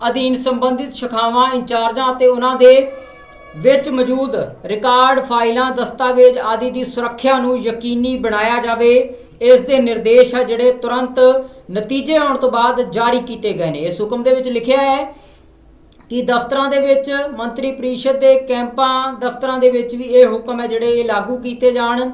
ਅਧੀਨ ਸੰਬੰਧਿਤ ਸ਼ਾਖਾਵਾਂ, ਇੰਚਾਰਜਾਂ ਅਤੇ ਉਹਨਾਂ ਦੇ ਵਿੱਚ ਮੌਜੂਦ ਰਿਕਾਰਡ ਫਾਈਲਾਂ, ਦਸਤਾਵੇਜ਼ ਆਦਿ ਦੀ ਸੁਰੱਖਿਆ ਨੂੰ ਯਕੀਨੀ ਬਣਾਇਆ ਜਾਵੇ। ਇਸ ਦੇ ਨਿਰਦੇਸ਼ ਆ ਜਿਹੜੇ ਤੁਰੰਤ ਨਤੀਜੇ ਆਉਣ ਤੋਂ ਬਾਅਦ ਜਾਰੀ ਕੀਤੇ ਗਏ ਨੇ। ਇਸ ਹੁਕਮ ਦੇ ਵਿੱਚ ਲਿਖਿਆ ਹੈ ਕਿ ਦਫ਼ਤਰਾਂ ਦੇ ਵਿੱਚ ਮੰਤਰੀ ਪਰਿਸ਼ਦ ਦੇ ਕੈਂਪਾਂ ਦਫ਼ਤਰਾਂ ਦੇ ਵਿੱਚ ਵੀ ਇਹ ਹੁਕਮ ਹੈ ਜਿਹੜੇ ਇਹ ਲਾਗੂ ਕੀਤੇ ਜਾਣ।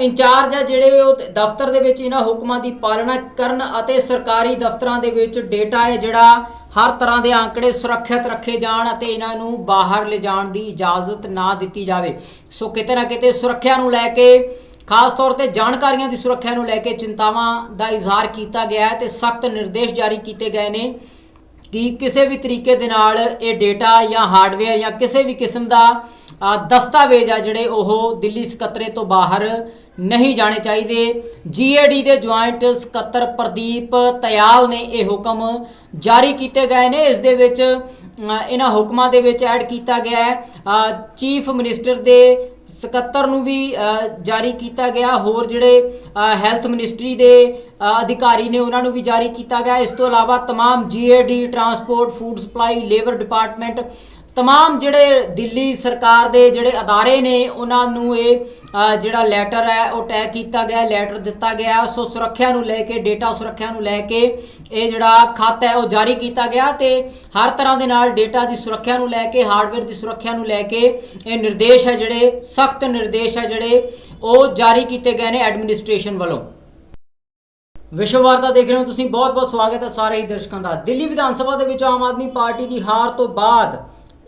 ਇੰਚਾਰਜ ਹੈ ਜਿਹੜੇ ਉਹ ਦਫ਼ਤਰ ਦੇ ਵਿੱਚ ਇਹਨਾਂ ਹੁਕਮਾਂ ਦੀ ਪਾਲਣਾ ਕਰਨ ਅਤੇ ਸਰਕਾਰੀ ਦਫ਼ਤਰਾਂ ਦੇ ਵਿੱਚ ਡੇਟਾ ਹੈ ਜਿਹੜਾ ਹਰ ਤਰ੍ਹਾਂ ਦੇ ਅੰਕੜੇ ਸੁਰੱਖਿਅਤ ਰੱਖੇ ਜਾਣ ਅਤੇ ਇਹਨਾਂ ਨੂੰ ਬਾਹਰ ਲਿਜਾਣ ਦੀ ਇਜਾਜ਼ਤ ਨਾ ਦਿੱਤੀ ਜਾਵੇ। ਸੋ ਕਿਤੇ ਨਾ ਕਿਤੇ ਸੁਰੱਖਿਆ ਨੂੰ ਲੈ ਕੇ, ਖਾਸ ਤੌਰ ਤੇ ਜਾਣਕਾਰੀਆਂ ਦੀ ਸੁਰੱਖਿਆ ਨੂੰ ਲੈ ਕੇ ਚਿੰਤਾਵਾਂ ਦਾ ਇਜ਼ਹਾਰ ਕੀਤਾ ਗਿਆ ਹੈ ਤੇ ਸਖਤ ਨਿਰਦੇਸ਼ ਜਾਰੀ ਕੀਤੇ ਗਏ ਨੇ ਕਿ ਕਿਸੇ ਵੀ ਤਰੀਕੇ ਦੇ ਨਾਲ ਇਹ ਡੇਟਾ ਜਾਂ ਹਾਰਡਵੇਅਰ ਜਾਂ ਕਿਸੇ ਵੀ ਕਿਸਮ ਦਾ ਦਸਤਾਵੇਜ਼ ਆ ਜਿਹੜੇ ਉਹ ਦਿੱਲੀ ਸਕੱਤਰੇ ਤੋਂ ਬਾਹਰ ਨਹੀਂ ਜਾਣੇ ਚਾਹੀਦੇ ਜੀਏਡੀ ਦੇ ਜੁਆਇੰਟ ਸਕੱਤਰ ਪ੍ਰਦੀਪ ਤਿਆਲ ਨੇ ਇਹ ਹੁਕਮ ਜਾਰੀ ਕੀਤੇ ਗਏ ਨੇ ਇਸ ਦੇ ਵਿੱਚ ਅ, ਇਹਨਾਂ ਹੁਕਮਾਂ ਦੇ ਵਿੱਚ ਐਡ ਕੀਤਾ ਗਿਆ ਹੈ ਚੀਫ ਮਿਨਿਸਟਰ ਦੇ ਸਕੱਤਰ ਨੂੰ ਵੀ ਅ, ਜਾਰੀ ਕੀਤਾ ਗਿਆ ਹੋਰ ਜਿਹੜੇ ਹੈਲਥ ਮਿਨਿਸਟਰੀ ਦੇ ਅ, ਅਧਿਕਾਰੀ ਨੇ ਉਹਨਾਂ ਨੂੰ ਵੀ ਜਾਰੀ ਕੀਤਾ ਗਿਆ ਇਸ ਤੋਂ ਇਲਾਵਾ तमाम GAD transport food supply labour department ਤਮਾਮ ਜਿਹੜੇ ਦਿੱਲੀ ਸਰਕਾਰ ਦੇ ਜਿਹੜੇ ਅਦਾਰੇ ਨੇ ਉਹਨਾਂ ਨੂੰ ਇਹ ਜਿਹੜਾ ਲੈਟਰ ਹੈ ਉਹ ਟੈਗ ਕੀਤਾ ਗਿਆ ਲੈਟਰ ਦਿੱਤਾ ਗਿਆ ਸੋ ਸੁਰੱਖਿਆ ਨੂੰ ਲੈ ਕੇ ਡੇਟਾ ਸੁਰੱਖਿਆ ਨੂੰ ਲੈ ਕੇ ਇਹ ਜਿਹੜਾ ਖਤ ਹੈ ਉਹ ਜਾਰੀ ਕੀਤਾ ਗਿਆ ਤੇ ਹਰ ਤਰ੍ਹਾਂ ਦੇ ਨਾਲ ਡੇਟਾ ਦੀ ਸੁਰੱਖਿਆ ਨੂੰ ਲੈ ਕੇ ਹਾਰਡਵੇਅਰ ਦੀ ਸੁਰੱਖਿਆ ਨੂੰ ਲੈ ਕੇ ਇਹ ਨਿਰਦੇਸ਼ ਹੈ ਜਿਹੜੇ ਸਖਤ ਨਿਰਦੇਸ਼ ਹੈ ਜਿਹੜੇ ਉਹ ਜਾਰੀ ਕੀਤੇ ਗਏ ਨੇ ਐਡਮਿਨਿਸਟ੍ਰੇਸ਼ਨ ਵੱਲੋਂ ਵਿਸ਼ਵ ਵਾਰਤਾ ਦੇਖ ਰਹੇ ਹੋ ਤੁਸੀਂ ਬਹੁਤ ਬਹੁਤ ਸਵਾਗਤ ਹੈ ਸਾਰੇ ਹੀ ਦਰਸ਼ਕਾਂ ਦਾ ਦਿੱਲੀ ਵਿਧਾਨ ਸਭਾ ਦੇ ਵਿੱਚ ਆਮ ਆਦਮੀ ਪਾਰਟੀ ਦੀ ਹਾਰ ਤੋਂ ਬਾਅਦ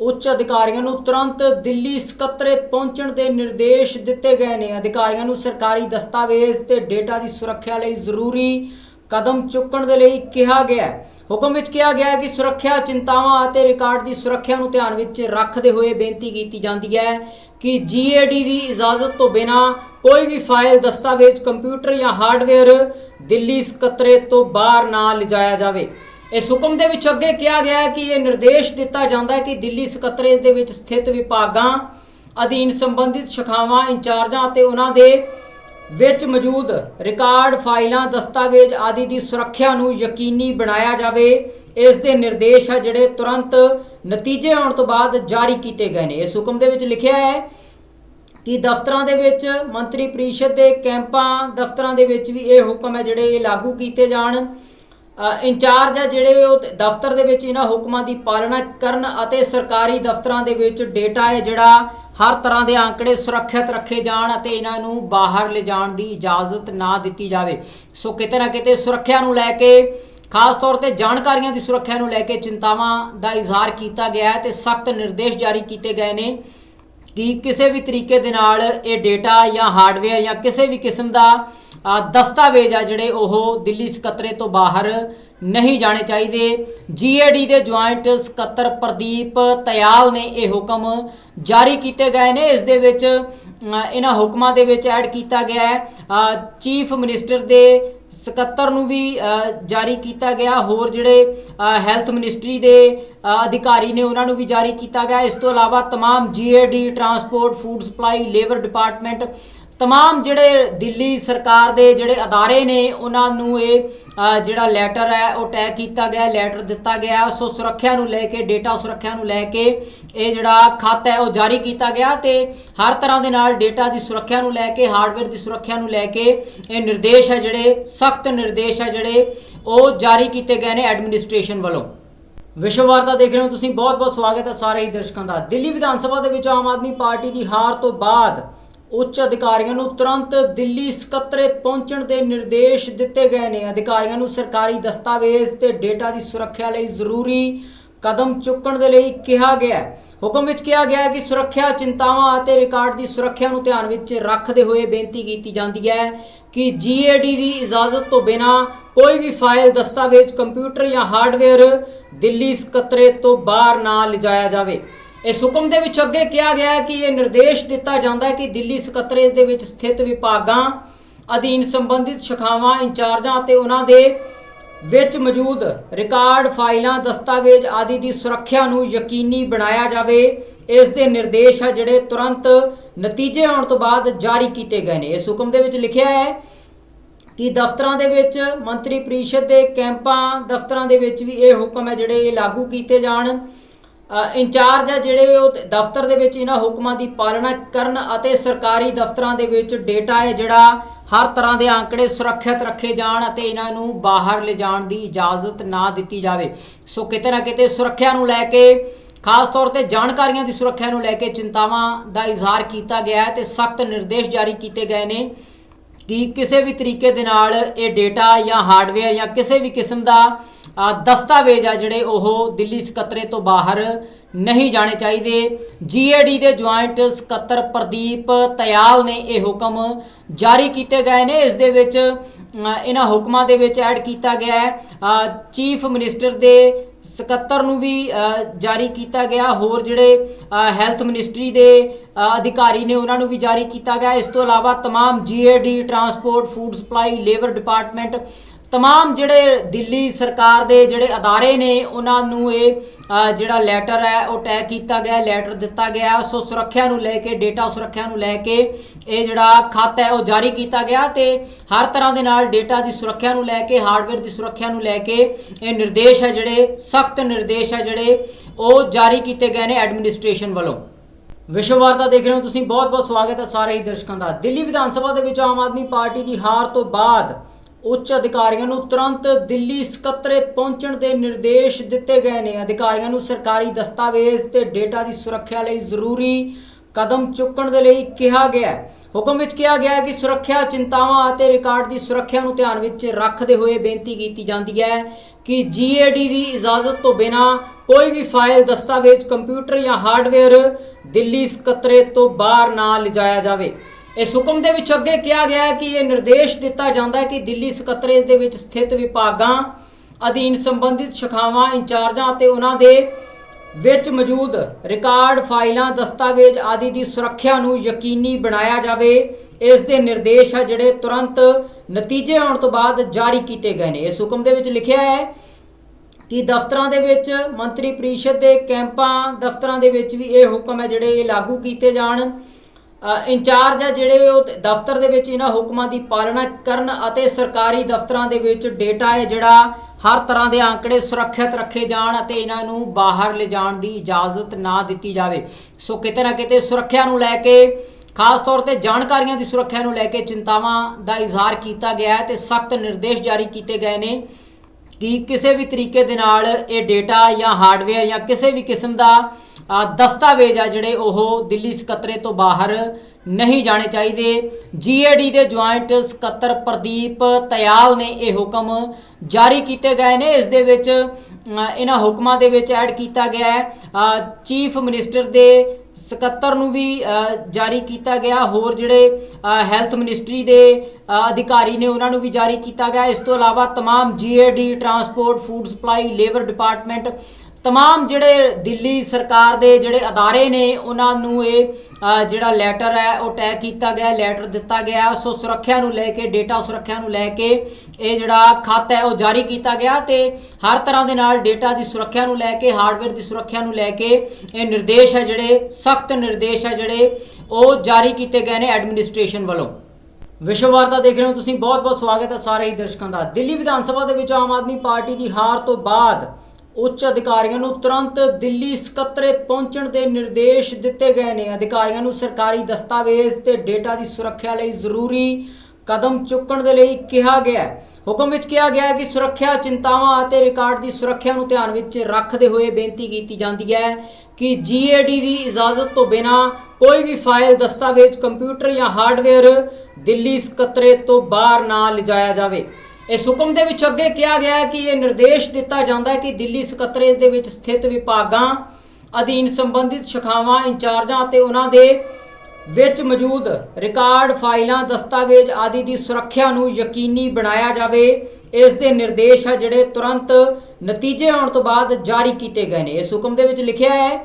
ਉੱਚ ਅਧਿਕਾਰੀਆਂ ਨੂੰ ਤੁਰੰਤ ਦਿੱਲੀ ਸਕੱਤਰੇਤ ਪਹੁੰਚਣ ਦੇ ਨਿਰਦੇਸ਼ ਦਿੱਤੇ ਗਏ ਨੇ। ਅਧਿਕਾਰੀਆਂ ਨੂੰ ਸਰਕਾਰੀ ਦਸਤਾਵੇਜ਼ ਤੇ ਡੇਟਾ ਦੀ ਸੁਰੱਖਿਆ ਲਈ ਜ਼ਰੂਰੀ ਕਦਮ ਚੁੱਕਣ ਦੇ ਲਈ ਕਿਹਾ ਗਿਆ ਹੈ। ਹੁਕਮ ਵਿੱਚ ਕਿਹਾ ਗਿਆ ਹੈ ਕਿ ਸੁਰੱਖਿਆ ਚਿੰਤਾਵਾਂ ਅਤੇ ਰਿਕਾਰਡ ਦੀ ਸੁਰੱਖਿਆ ਨੂੰ ਧਿਆਨ ਵਿੱਚ ਰੱਖਦੇ ਹੋਏ ਬੇਨਤੀ ਕੀਤੀ ਜਾਂਦੀ ਹੈ ਕਿ ਜੀਏਡੀ ਦੀ ਇਜਾਜ਼ਤ ਤੋਂ ਬਿਨਾ ਕੋਈ ਵੀ ਫਾਈਲ, ਦਸਤਾਵੇਜ਼, ਕੰਪਿਊਟਰ ਜਾਂ ਹਾਰਡਵੇਅਰ ਦਿੱਲੀ ਸਕੱਤਰੇਤ ਤੋਂ ਬਾਹਰ ਨਾ ਲਿਜਾਇਆ ਜਾਵੇ। ਇਸ ਹੁਕਮ ਦੇ ਵਿੱਚ ਅੱਗੇ ਕਿਹਾ ਗਿਆ ਹੈ ਕਿ ਇਹ ਨਿਰਦੇਸ਼ ਦਿੱਤਾ ਜਾਂਦਾ ਹੈ ਕਿ ਦਿੱਲੀ ਸਕੱਤਰੇਤ ਦੇ ਵਿੱਚ ਸਥਿਤ ਵਿਭਾਗਾਂ ਅਧੀਨ ਸੰਬੰਧਿਤ ਸ਼ਾਖਾਵਾਂ, ਇੰਚਾਰਜਾਂ ਅਤੇ ਉਹਨਾਂ ਦੇ ਵਿੱਚ ਮੌਜੂਦ ਰਿਕਾਰਡ ਫਾਈਲਾਂ, ਦਸਤਾਵੇਜ਼ ਆਦਿ ਦੀ ਸੁਰੱਖਿਆ ਨੂੰ ਯਕੀਨੀ ਬਣਾਇਆ ਜਾਵੇ। ਇਸ ਦੇ ਨਿਰਦੇਸ਼ ਹੈ ਜਿਹੜੇ ਤੁਰੰਤ ਨਤੀਜੇ ਆਉਣ ਤੋਂ ਬਾਅਦ ਜਾਰੀ ਕੀਤੇ ਗਏ ਨੇ। ਇਸ ਹੁਕਮ ਦੇ ਵਿੱਚ ਲਿਖਿਆ ਹੈ ਕਿ ਦਫ਼ਤਰਾਂ ਦੇ ਵਿੱਚ ਮੰਤਰੀ ਪਰਿਸ਼ਦ ਦੇ ਕੈਂਪਾਂ, ਦਫ਼ਤਰਾਂ ਦੇ ਵਿੱਚ ਵੀ ਇਹ ਹੁਕਮ ਹੈ ਜਿਹੜੇ ਇਹ ਲਾਗੂ ਕੀਤੇ ਜਾਣ। ਇੰਚਾਰਜ ਹੈ ਜਿਹੜੇ ਉਹ ਦਫ਼ਤਰ ਦੇ ਵਿੱਚ ਇਹਨਾਂ ਹੁਕਮਾਂ ਦੀ ਪਾਲਣਾ ਕਰਨ ਅਤੇ ਸਰਕਾਰੀ ਦਫ਼ਤਰਾਂ ਦੇ ਵਿੱਚ ਡੇਟਾ ਹੈ ਜਿਹੜਾ ਹਰ ਤਰ੍ਹਾਂ ਦੇ ਅੰਕੜੇ ਸੁਰੱਖਿਅਤ ਰੱਖੇ ਜਾਣ ਅਤੇ ਇਹਨਾਂ ਨੂੰ ਬਾਹਰ ਲਿਜਾਣ ਦੀ ਇਜਾਜ਼ਤ ਨਾ ਦਿੱਤੀ ਜਾਵੇ। ਸੋ ਕਿਤੇ ਨਾ ਕਿਤੇ ਸੁਰੱਖਿਆ ਨੂੰ ਲੈ ਕੇ, ਖਾਸ ਤੌਰ ਤੇ ਜਾਣਕਾਰੀਆਂ ਦੀ ਸੁਰੱਖਿਆ ਨੂੰ ਲੈ ਕੇ ਚਿੰਤਾਵਾਂ ਦਾ ਇਜ਼ਹਾਰ ਕੀਤਾ ਗਿਆ ਹੈ ਤੇ ਸਖਤ ਨਿਰਦੇਸ਼ ਜਾਰੀ ਕੀਤੇ ਗਏ ਨੇ। ਕਿ ਕਿਸੇ ਵੀ ਤਰੀਕੇ ਦੇ ਨਾਲ ਇਹ ਡੇਟਾ ਜਾਂ ਹਾਰਡਵੇਅਰ ਜਾਂ ਕਿਸੇ ਵੀ ਕਿਸਮ ਦਾ ਦਸਤਾਵੇਜ਼ ਆ ਜਿਹੜੇ ਉਹ ਦਿੱਲੀ ਸਕੱਤਰੇ ਤੋਂ ਬਾਹਰ ਨਹੀਂ ਜਾਣੇ ਚਾਹੀਦੇ। ਜੀਏਡੀ ਦੇ ਜੁਆਇੰਟ ਸਕੱਤਰ ਪ੍ਰਦੀਪ ਤਿਆਲ ਨੇ ਇਹ ਹੁਕਮ ਜਾਰੀ ਕੀਤੇ ਗਏ ਨੇ। ਇਸ ਦੇ ਵਿੱਚ ਇਹਨਾਂ ਹੁਕਮਾਂ ਦੇ ਵਿੱਚ ਐਡ ਕੀਤਾ ਗਿਆ ਹੈ। ਚੀਫ ਮਿਨਿਸਟਰ ਦੇ ਸਕੱਤਰ ਨੂੰ ਵੀ ਅ, ਜਾਰੀ ਕੀਤਾ ਗਿਆ ਹੋਰ ਜਿਹੜੇ ਹੈਲਥ ਮਿਨਿਸਟਰੀ ਦੇ ਅ, ਅਧਿਕਾਰੀ ਨੇ ਉਹਨਾਂ ਨੂੰ ਵੀ ਜਾਰੀ ਕੀਤਾ ਗਿਆ ਇਸ ਤੋਂ ਇਲਾਵਾ तमाम GAD transport food supply labour department तमाम ਜਿਹੜੇ ਦਿੱਲੀ ਸਰਕਾਰ ਦੇ ਜਿਹੜੇ ਅਦਾਰੇ ਨੇ ਉਹਨਾਂ ਨੂੰ ਇਹ ਅ, ਜਿਹੜਾ ਲੈਟਰ ਹੈ ਉਹ ਟੈਗ ਕੀਤਾ ਗਿਆ ਲੈਟਰ ਦਿੱਤਾ ਗਿਆ ਸੋ ਸੁਰੱਖਿਆ ਨੂੰ ਲੈ ਕੇ ਡੇਟਾ ਸੁਰੱਖਿਆ ਨੂੰ ਲੈ ਕੇ ਇਹ ਜਿਹੜਾ ਖੱਤ ਹੈ ਉਹ ਜਾਰੀ ਕੀਤਾ ਗਿਆ ਤੇ ਹਰ ਤਰ੍ਹਾਂ ਦੇ ਨਾਲ ਡੇਟਾ ਦੀ ਸੁਰੱਖਿਆ ਨੂੰ ਲੈ ਕੇ ਹਾਰਡਵੇਅਰ ਦੀ ਸੁਰੱਖਿਆ ਨੂੰ ਲੈ ਕੇ ਇਹ ਨਿਰਦੇਸ਼ ਹੈ ਜਿਹੜੇ ਸਖਤ ਨਿਰਦੇਸ਼ ਹੈ ਜਿਹੜੇ ਉਹ ਜਾਰੀ ਕੀਤੇ ਗਏ ਨੇ ਐਡਮਿਨਿਸਟ੍ਰੇਸ਼ਨ ਵੱਲੋਂ ਵਿਸ਼ਵ ਵਾਰਤਾ ਦੇਖ ਰਹੇ ਹੋ ਤੁਸੀਂ ਬਹੁਤ ਬਹੁਤ ਸਵਾਗਤ ਹੈ ਸਾਰੇ ਹੀ ਦਰਸ਼ਕਾਂ ਦਾ ਦਿੱਲੀ ਵਿਧਾਨ ਸਭਾ ਦੇ ਵਿੱਚ ਆਮ ਆਦਮੀ ਪਾਰਟੀ ਦੀ ਹਾਰ ਤੋਂ ਬਾਅਦ ਉੱਚ ਅਧਿਕਾਰੀਆਂ ਨੂੰ ਤੁਰੰਤ ਦਿੱਲੀ ਸਕੱਤਰੇਤ ਪਹੁੰਚਣ ਦੇ ਨਿਰਦੇਸ਼ ਦਿੱਤੇ ਗਏ ਨੇ। ਅਧਿਕਾਰੀਆਂ ਨੂੰ ਸਰਕਾਰੀ ਦਸਤਾਵੇਜ਼ ਤੇ ਡੇਟਾ ਦੀ ਸੁਰੱਖਿਆ ਲਈ ਜ਼ਰੂਰੀ ਕਦਮ ਚੁੱਕਣ ਦੇ ਲਈ ਕਿਹਾ ਗਿਆ ਹੈ। ਹੁਕਮ ਵਿੱਚ ਕਿਹਾ ਗਿਆ ਹੈ ਕਿ ਸੁਰੱਖਿਆ ਚਿੰਤਾਵਾਂ ਅਤੇ ਰਿਕਾਰਡ ਦੀ ਸੁਰੱਖਿਆ ਨੂੰ ਧਿਆਨ ਵਿੱਚ ਰੱਖਦੇ ਹੋਏ ਬੇਨਤੀ ਕੀਤੀ ਜਾਂਦੀ ਹੈ ਕਿ ਜੀਏਡੀ ਦੀ ਇਜਾਜ਼ਤ ਤੋਂ ਬਿਨਾ ਕੋਈ ਵੀ ਫਾਈਲ, ਦਸਤਾਵੇਜ਼, ਕੰਪਿਊਟਰ ਜਾਂ ਹਾਰਡਵੇਅਰ ਦਿੱਲੀ ਸਕੱਤਰੇਤ ਤੋਂ ਬਾਹਰ ਨਾ ਲਿਜਾਇਆ ਜਾਵੇ। ਇਸ ਹੁਕਮ ਦੇ ਵਿੱਚ ਅੱਗੇ ਕਿਹਾ ਗਿਆ ਹੈ ਕਿ ਇਹ ਨਿਰਦੇਸ਼ ਦਿੱਤਾ ਜਾਂਦਾ ਹੈ ਕਿ ਦਿੱਲੀ ਸਕੱਤਰੇਤ ਦੇ ਵਿੱਚ ਸਥਿਤ ਵਿਭਾਗਾਂ ਅਧੀਨ ਸੰਬੰਧਿਤ ਸ਼ਾਖਾਵਾਂ, ਇੰਚਾਰਜਾਂ ਅਤੇ ਉਹਨਾਂ ਦੇ ਵਿੱਚ ਮੌਜੂਦ ਰਿਕਾਰਡ ਫਾਈਲਾਂ, ਦਸਤਾਵੇਜ਼ ਆਦਿ ਦੀ ਸੁਰੱਖਿਆ ਨੂੰ ਯਕੀਨੀ ਬਣਾਇਆ ਜਾਵੇ। ਇਸ ਦੇ ਨਿਰਦੇਸ਼ ਹੈ ਜਿਹੜੇ ਤੁਰੰਤ ਨਤੀਜੇ ਆਉਣ ਤੋਂ ਬਾਅਦ ਜਾਰੀ ਕੀਤੇ ਗਏ ਨੇ। ਇਸ ਹੁਕਮ ਦੇ ਵਿੱਚ ਲਿਖਿਆ ਹੈ ਕਿ ਦਫ਼ਤਰਾਂ ਦੇ ਵਿੱਚ ਮੰਤਰੀ ਪਰਿਸ਼ਦ ਦੇ ਕੈਂਪਾਂ ਦਫ਼ਤਰਾਂ ਦੇ ਵਿੱਚ ਵੀ ਇਹ ਹੁਕਮ ਹੈ ਜਿਹੜੇ ਇਹ ਲਾਗੂ ਕੀਤੇ ਜਾਣ। ਇੰਚਾਰਜ ਹੈ ਜਿਹੜੇ ਉਹ ਦਫ਼ਤਰ ਦੇ ਵਿੱਚ ਇਹਨਾਂ ਹੁਕਮਾਂ ਦੀ ਪਾਲਣਾ ਕਰਨ ਅਤੇ ਸਰਕਾਰੀ ਦਫ਼ਤਰਾਂ ਦੇ ਵਿੱਚ ਡੇਟਾ ਹੈ ਜਿਹੜਾ ਹਰ ਤਰ੍ਹਾਂ ਦੇ ਅੰਕੜੇ ਸੁਰੱਖਿਅਤ ਰੱਖੇ ਜਾਣ ਅਤੇ ਇਹਨਾਂ ਨੂੰ ਬਾਹਰ ਲਿਜਾਣ ਦੀ ਇਜਾਜ਼ਤ ਨਾ ਦਿੱਤੀ ਜਾਵੇ। ਸੋ ਕਿਤੇ ਨਾ ਕਿਤੇ ਸੁਰੱਖਿਆ ਨੂੰ ਲੈ ਕੇ, ਖਾਸ ਤੌਰ ਤੇ ਜਾਣਕਾਰੀਆਂ ਦੀ ਸੁਰੱਖਿਆ ਨੂੰ ਲੈ ਕੇ ਚਿੰਤਾਵਾਂ ਦਾ ਇਜ਼ਹਾਰ ਕੀਤਾ ਗਿਆ ਹੈ ਤੇ ਸਖਤ ਨਿਰਦੇਸ਼ ਜਾਰੀ ਕੀਤੇ ਗਏ ਨੇ ਕਿ ਕਿਸੇ ਵੀ ਤਰੀਕੇ ਦੇ ਨਾਲ ਇਹ ਡੇਟਾ ਜਾਂ ਹਾਰਡਵੇਅਰ ਜਾਂ ਕਿਸੇ ਵੀ ਕਿਸਮ ਦਾ ਦਸਤਾਵੇਜ਼ ਆ ਜਿਹੜੇ ਉਹ ਦਿੱਲੀ ਸਕੱਤਰੇ ਤੋਂ ਬਾਹਰ ਨਹੀਂ ਜਾਣੇ ਚਾਹੀਦੇ ਜੀਏਡੀ ਦੇ ਜੁਆਇੰਟ ਸਕੱਤਰ ਪ੍ਰਦੀਪ ਤਿਆਲ ਨੇ ਇਹ ਹੁਕਮ ਜਾਰੀ ਕੀਤੇ ਗਏ ਨੇ ਇਸ ਦੇ ਵਿੱਚ ਅ, ਇਹਨਾਂ ਹੁਕਮਾਂ ਦੇ ਵਿੱਚ ਐਡ ਕੀਤਾ ਗਿਆ ਹੈ ਚੀਫ ਮਿਨਿਸਟਰ ਦੇ ਸਕੱਤਰ ਨੂੰ ਵੀ ਅ, ਜਾਰੀ ਕੀਤਾ ਗਿਆ ਹੋਰ ਜਿਹੜੇ ਹੈਲਥ ਮਿਨਿਸਟਰੀ ਦੇ ਅ, ਅਧਿਕਾਰੀ ਨੇ ਉਹਨਾਂ ਨੂੰ ਵੀ ਜਾਰੀ ਕੀਤਾ ਗਿਆ ਇਸ ਤੋਂ ਇਲਾਵਾ तमाम GAD transport food supply labour department तमाम ਜਿਹੜੇ ਦਿੱਲੀ ਸਰਕਾਰ ਦੇ ਜਿਹੜੇ ਅਦਾਰੇ ਨੇ ਉਹਨਾਂ ਨੂੰ ਇਹ ਅ, ਜਿਹੜਾ ਲੈਟਰ ਹੈ ਉਹ ਟੈਗ ਕੀਤਾ ਗਿਆ ਲੈਟਰ ਦਿੱਤਾ ਗਿਆ ਸੋ ਸੁਰੱਖਿਆ ਨੂੰ ਲੈ ਕੇ ਡੇਟਾ ਸੁਰੱਖਿਆ ਨੂੰ ਲੈ ਕੇ ਇਹ ਜਿਹੜਾ ਖੱਤ ਹੈ ਉਹ ਜਾਰੀ ਕੀਤਾ ਗਿਆ ਤੇ ਹਰ ਤਰ੍ਹਾਂ ਦੇ ਨਾਲ ਡੇਟਾ ਦੀ ਸੁਰੱਖਿਆ ਨੂੰ ਲੈ ਕੇ ਹਾਰਡਵੇਅਰ ਦੀ ਸੁਰੱਖਿਆ ਨੂੰ ਲੈ ਕੇ ਇਹ ਨਿਰਦੇਸ਼ ਹੈ ਜਿਹੜੇ ਸਖਤ ਨਿਰਦੇਸ਼ ਹੈ ਜਿਹੜੇ ਉਹ ਜਾਰੀ ਕੀਤੇ ਗਏ ਨੇ ਐਡਮਿਨਿਸਟ੍ਰੇਸ਼ਨ ਵੱਲੋਂ ਵਿਸ਼ਵ ਵਾਰਤਾ ਦੇਖ ਰਹੇ ਹੋ ਤੁਸੀਂ ਬਹੁਤ-ਬਹੁਤ ਸਵਾਗਤ ਹੈ ਸਾਰੇ ਹੀ ਦਰਸ਼ਕਾਂ ਦਾ ਦਿੱਲੀ ਵਿਧਾਨ ਸਭਾ ਦੇ ਵਿੱਚ ਆਮ ਆਦਮੀ ਪਾਰਟੀ ਦੀ ਹਾਰ ਤੋਂ ਬਾਅਦ ਉੱਚ ਅਧਿਕਾਰੀਆਂ ਨੂੰ ਤੁਰੰਤ ਦਿੱਲੀ ਸਕੱਤਰੇ ਪਹੁੰਚਣ ਦੇ ਨਿਰਦੇਸ਼ ਦਿੱਤੇ ਗਏ ਨੇ। ਅਧਿਕਾਰੀਆਂ ਨੂੰ ਸਰਕਾਰੀ ਦਸਤਾਵੇਜ਼ ਤੇ ਡੇਟਾ ਦੀ ਸੁਰੱਖਿਆ ਲਈ ਜ਼ਰੂਰੀ ਕਦਮ ਚੁੱਕਣ ਦੇ ਲਈ ਕਿਹਾ ਗਿਆ ਹੈ। ਹੁਕਮ ਵਿੱਚ ਕਿਹਾ ਗਿਆ ਹੈ ਕਿ ਸੁਰੱਖਿਆ ਚਿੰਤਾਵਾਂ ਅਤੇ ਰਿਕਾਰਡ ਦੀ ਸੁਰੱਖਿਆ ਨੂੰ ਧਿਆਨ ਵਿੱਚ ਰੱਖਦੇ ਹੋਏ ਬੇਨਤੀ ਕੀਤੀ ਜਾਂਦੀ ਹੈ ਕਿ ਜੀਏਡੀ ਦੀ ਇਜਾਜ਼ਤ ਤੋਂ ਬਿਨਾ ਕੋਈ ਵੀ ਫਾਈਲ, ਦਸਤਾਵੇਜ਼, ਕੰਪਿਊਟਰ ਜਾਂ ਹਾਰਡਵੇਅਰ ਦਿੱਲੀ ਸਕੱਤਰੇ ਤੋਂ ਬਾਹਰ ਨਾ ਲਿਜਾਇਆ ਜਾਵੇ। ਇਸ ਹੁਕਮ ਦੇ ਵਿੱਚ ਅੱਗੇ ਕਿਹਾ ਗਿਆ ਹੈ ਕਿ ਇਹ ਨਿਰਦੇਸ਼ ਦਿੱਤਾ ਜਾਂਦਾ ਹੈ ਕਿ ਦਿੱਲੀ ਸਕੱਤਰੇ ਦੇ ਵਿੱਚ ਸਥਿਤ ਵਿਭਾਗਾਂ ਅਧੀਨ ਸੰਬੰਧਿਤ ਸ਼ਾਖਾਵਾਂ, ਇੰਚਾਰਜਾਂ ਅਤੇ ਉਹਨਾਂ ਦੇ ਵਿੱਚ ਮੌਜੂਦ ਰਿਕਾਰਡ ਫਾਈਲਾਂ, ਦਸਤਾਵੇਜ਼ ਆਦਿ ਦੀ ਸੁਰੱਖਿਆ ਨੂੰ ਯਕੀਨੀ ਬਣਾਇਆ ਜਾਵੇ। ਇਸ ਦੇ ਨਿਰਦੇਸ਼ ਹੈ ਜਿਹੜੇ ਤੁਰੰਤ ਨਤੀਜੇ ਆਉਣ ਤੋਂ ਬਾਅਦ ਜਾਰੀ ਕੀਤੇ ਗਏ ਨੇ। ਇਸ ਹੁਕਮ ਦੇ ਵਿੱਚ ਲਿਖਿਆ ਹੈ ਕਿ ਦਫ਼ਤਰਾਂ ਦੇ ਵਿੱਚ ਮੰਤਰੀ ਪਰਿਸ਼ਦ ਦੇ ਕੈਂਪਾਂ, ਦਫ਼ਤਰਾਂ ਦੇ ਵਿੱਚ ਵੀ ਇਹ ਹੁਕਮ ਹੈ ਜਿਹੜੇ ਇਹ ਲਾਗੂ ਕੀਤੇ ਜਾਣ। ਇੰਚਾਰਜ ਹੈ ਜਿਹੜੇ ਉਹ ਦਫ਼ਤਰ ਦੇ ਵਿੱਚ ਇਹਨਾਂ ਹੁਕਮਾਂ ਦੀ ਪਾਲਣਾ ਕਰਨ ਅਤੇ ਸਰਕਾਰੀ ਦਫ਼ਤਰਾਂ ਦੇ ਵਿੱਚ ਡੇਟਾ ਹੈ ਜਿਹੜਾ ਹਰ ਤਰ੍ਹਾਂ ਦੇ ਅੰਕੜੇ ਸੁਰੱਖਿਅਤ ਰੱਖੇ ਜਾਣ ਅਤੇ ਇਹਨਾਂ ਨੂੰ ਬਾਹਰ ਲਿਜਾਣ ਦੀ ਇਜਾਜ਼ਤ ਨਾ ਦਿੱਤੀ ਜਾਵੇ। ਸੋ ਕਿਤੇ ਨਾ ਕਿਤੇ ਸੁਰੱਖਿਆ ਨੂੰ ਲੈ ਕੇ, ਖਾਸ ਤੌਰ ਤੇ ਜਾਣਕਾਰੀਆਂ ਦੀ ਸੁਰੱਖਿਆ ਨੂੰ ਲੈ ਕੇ ਚਿੰਤਾਵਾਂ ਦਾ ਇਜ਼ਹਾਰ ਕੀਤਾ ਗਿਆ ਹੈ ਤੇ ਸਖਤ ਨਿਰਦੇਸ਼ ਜਾਰੀ ਕੀਤੇ ਗਏ ਨੇ ਕਿ ਕਿਸੇ ਵੀ ਤਰੀਕੇ ਦੇ ਨਾਲ ਇਹ ਡੇਟਾ ਜਾਂ ਹਾਰਡਵੇਅਰ ਜਾਂ ਕਿਸੇ ਵੀ ਕਿਸਮ ਦਾ ਦਸਤਾਵੇਜ਼ ਆ ਜਿਹੜੇ ਉਹ ਦਿੱਲੀ ਸਕੱਤਰੇ ਤੋਂ ਬਾਹਰ ਨਹੀਂ ਜਾਣੇ ਚਾਹੀਦੇ ਜੀਏਡੀ ਦੇ ਜੁਆਇੰਟ ਸਕੱਤਰ ਪ੍ਰਦੀਪ ਤਿਆਲ ਨੇ ਇਹ ਹੁਕਮ ਜਾਰੀ ਕੀਤੇ ਗਏ ਨੇ ਇਸ ਦੇ ਵਿੱਚ ਅ, ਇਹਨਾਂ ਹੁਕਮਾਂ ਦੇ ਵਿੱਚ ਐਡ ਕੀਤਾ ਗਿਆ ਹੈ ਚੀਫ ਮਿਨਿਸਟਰ ਦੇ ਸਕੱਤਰ ਨੂੰ ਵੀ ਅ, ਜਾਰੀ ਕੀਤਾ ਗਿਆ ਹੋਰ ਜਿਹੜੇ ਹੈਲਥ ਮਿਨਿਸਟਰੀ ਦੇ ਅ, ਅਧਿਕਾਰੀ ਨੇ ਉਹਨਾਂ ਨੂੰ ਵੀ ਜਾਰੀ ਕੀਤਾ ਗਿਆ ਇਸ ਤੋਂ ਇਲਾਵਾ तमाम GAD transport food supply labour department ਤਮਾਮ ਜਿਹੜੇ ਦਿੱਲੀ ਸਰਕਾਰ ਦੇ ਜਿਹੜੇ ਅਦਾਰੇ ਨੇ ਉਹਨਾਂ ਨੂੰ ਇਹ ਜਿਹੜਾ ਲੈਟਰ ਹੈ ਉਹ ਟੈਗ ਕੀਤਾ ਗਿਆ ਲੈਟਰ ਦਿੱਤਾ ਗਿਆ ਸੋ ਸੁਰੱਖਿਆ ਨੂੰ ਲੈ ਕੇ ਡੇਟਾ ਸੁਰੱਖਿਆ ਨੂੰ ਲੈ ਕੇ ਇਹ ਜਿਹੜਾ ਖਤ ਹੈ ਉਹ ਜਾਰੀ ਕੀਤਾ ਗਿਆ ਤੇ ਹਰ ਤਰ੍ਹਾਂ ਦੇ ਨਾਲ ਡੇਟਾ ਦੀ ਸੁਰੱਖਿਆ ਨੂੰ ਲੈ ਕੇ ਹਾਰਡਵੇਅਰ ਦੀ ਸੁਰੱਖਿਆ ਨੂੰ ਲੈ ਕੇ ਇਹ ਨਿਰਦੇਸ਼ ਹੈ ਜਿਹੜੇ ਸਖਤ ਨਿਰਦੇਸ਼ ਹੈ ਜਿਹੜੇ ਉਹ ਜਾਰੀ ਕੀਤੇ ਗਏ ਨੇ ਐਡਮਿਨਿਸਟ੍ਰੇਸ਼ਨ ਵੱਲੋਂ ਵਿਸ਼ਵ ਵਾਰਤਾ ਦੇਖ ਰਹੇ ਹੋ ਤੁਸੀਂ ਬਹੁਤ ਬਹੁਤ ਸਵਾਗਤ ਹੈ ਸਾਰੇ ਹੀ ਦਰਸ਼ਕਾਂ ਦਾ ਦਿੱਲੀ ਵਿਧਾਨ ਸਭਾ ਦੇ ਵਿੱਚ ਆਮ ਆਦਮੀ ਪਾਰਟੀ ਦੀ ਹਾਰ ਤੋਂ ਬਾਅਦ ਉੱਚ ਅਧਿਕਾਰੀਆਂ ਨੂੰ ਤੁਰੰਤ ਦਿੱਲੀ ਸਕੱਤਰੇ ਪਹੁੰਚਣ ਦੇ ਨਿਰਦੇਸ਼ ਦਿੱਤੇ ਗਏ ਨੇ। ਅਧਿਕਾਰੀਆਂ ਨੂੰ ਸਰਕਾਰੀ ਦਸਤਾਵੇਜ਼ ਤੇ ਡੇਟਾ ਦੀ ਸੁਰੱਖਿਆ ਲਈ ਜ਼ਰੂਰੀ ਕਦਮ ਚੁੱਕਣ ਦੇ ਲਈ ਕਿਹਾ ਗਿਆ ਹੈ। ਹੁਕਮ ਵਿੱਚ ਕਿਹਾ ਗਿਆ ਹੈ ਕਿ ਸੁਰੱਖਿਆ ਚਿੰਤਾਵਾਂ ਅਤੇ ਰਿਕਾਰਡ ਦੀ ਸੁਰੱਖਿਆ ਨੂੰ ਧਿਆਨ ਵਿੱਚ ਰੱਖਦੇ ਹੋਏ ਬੇਨਤੀ ਕੀਤੀ ਜਾਂਦੀ ਹੈ ਕਿ ਜੀਏਡੀ ਦੀ ਇਜਾਜ਼ਤ ਤੋਂ ਬਿਨਾ ਕੋਈ ਵੀ ਫਾਈਲ, ਦਸਤਾਵੇਜ਼, ਕੰਪਿਊਟਰ ਜਾਂ ਹਾਰਡਵੇਅਰ ਦਿੱਲੀ ਸਕੱਤਰੇ ਤੋਂ ਬਾਹਰ ਨਾ ਲਿਜਾਇਆ ਜਾਵੇ। ਇਸ ਹੁਕਮ ਦੇ ਵਿੱਚ ਅੱਗੇ ਕਿਹਾ ਗਿਆ ਹੈ ਕਿ ਇਹ ਨਿਰਦੇਸ਼ ਦਿੱਤਾ ਜਾਂਦਾ ਹੈ ਕਿ ਦਿੱਲੀ ਸਕੱਤਰੇ ਦੇ ਵਿੱਚ ਸਥਿਤ ਵਿਭਾਗਾਂ ਅਧੀਨ ਸੰਬੰਧਿਤ ਸ਼ਾਖਾਵਾਂ, ਇੰਚਾਰਜਾਂ ਅਤੇ ਉਹਨਾਂ ਦੇ ਵਿੱਚ ਮੌਜੂਦ ਰਿਕਾਰਡ ਫਾਈਲਾਂ, ਦਸਤਾਵੇਜ਼ ਆਦਿ ਦੀ ਸੁਰੱਖਿਆ ਨੂੰ ਯਕੀਨੀ ਬਣਾਇਆ ਜਾਵੇ। ਇਸ ਦੇ ਨਿਰਦੇਸ਼ ਹੈ ਜਿਹੜੇ ਤੁਰੰਤ ਨਤੀਜੇ ਆਉਣ ਤੋਂ ਬਾਅਦ ਜਾਰੀ ਕੀਤੇ ਗਏ ਨੇ। ਇਸ ਹੁਕਮ ਦੇ ਵਿੱਚ ਲਿਖਿਆ ਹੈ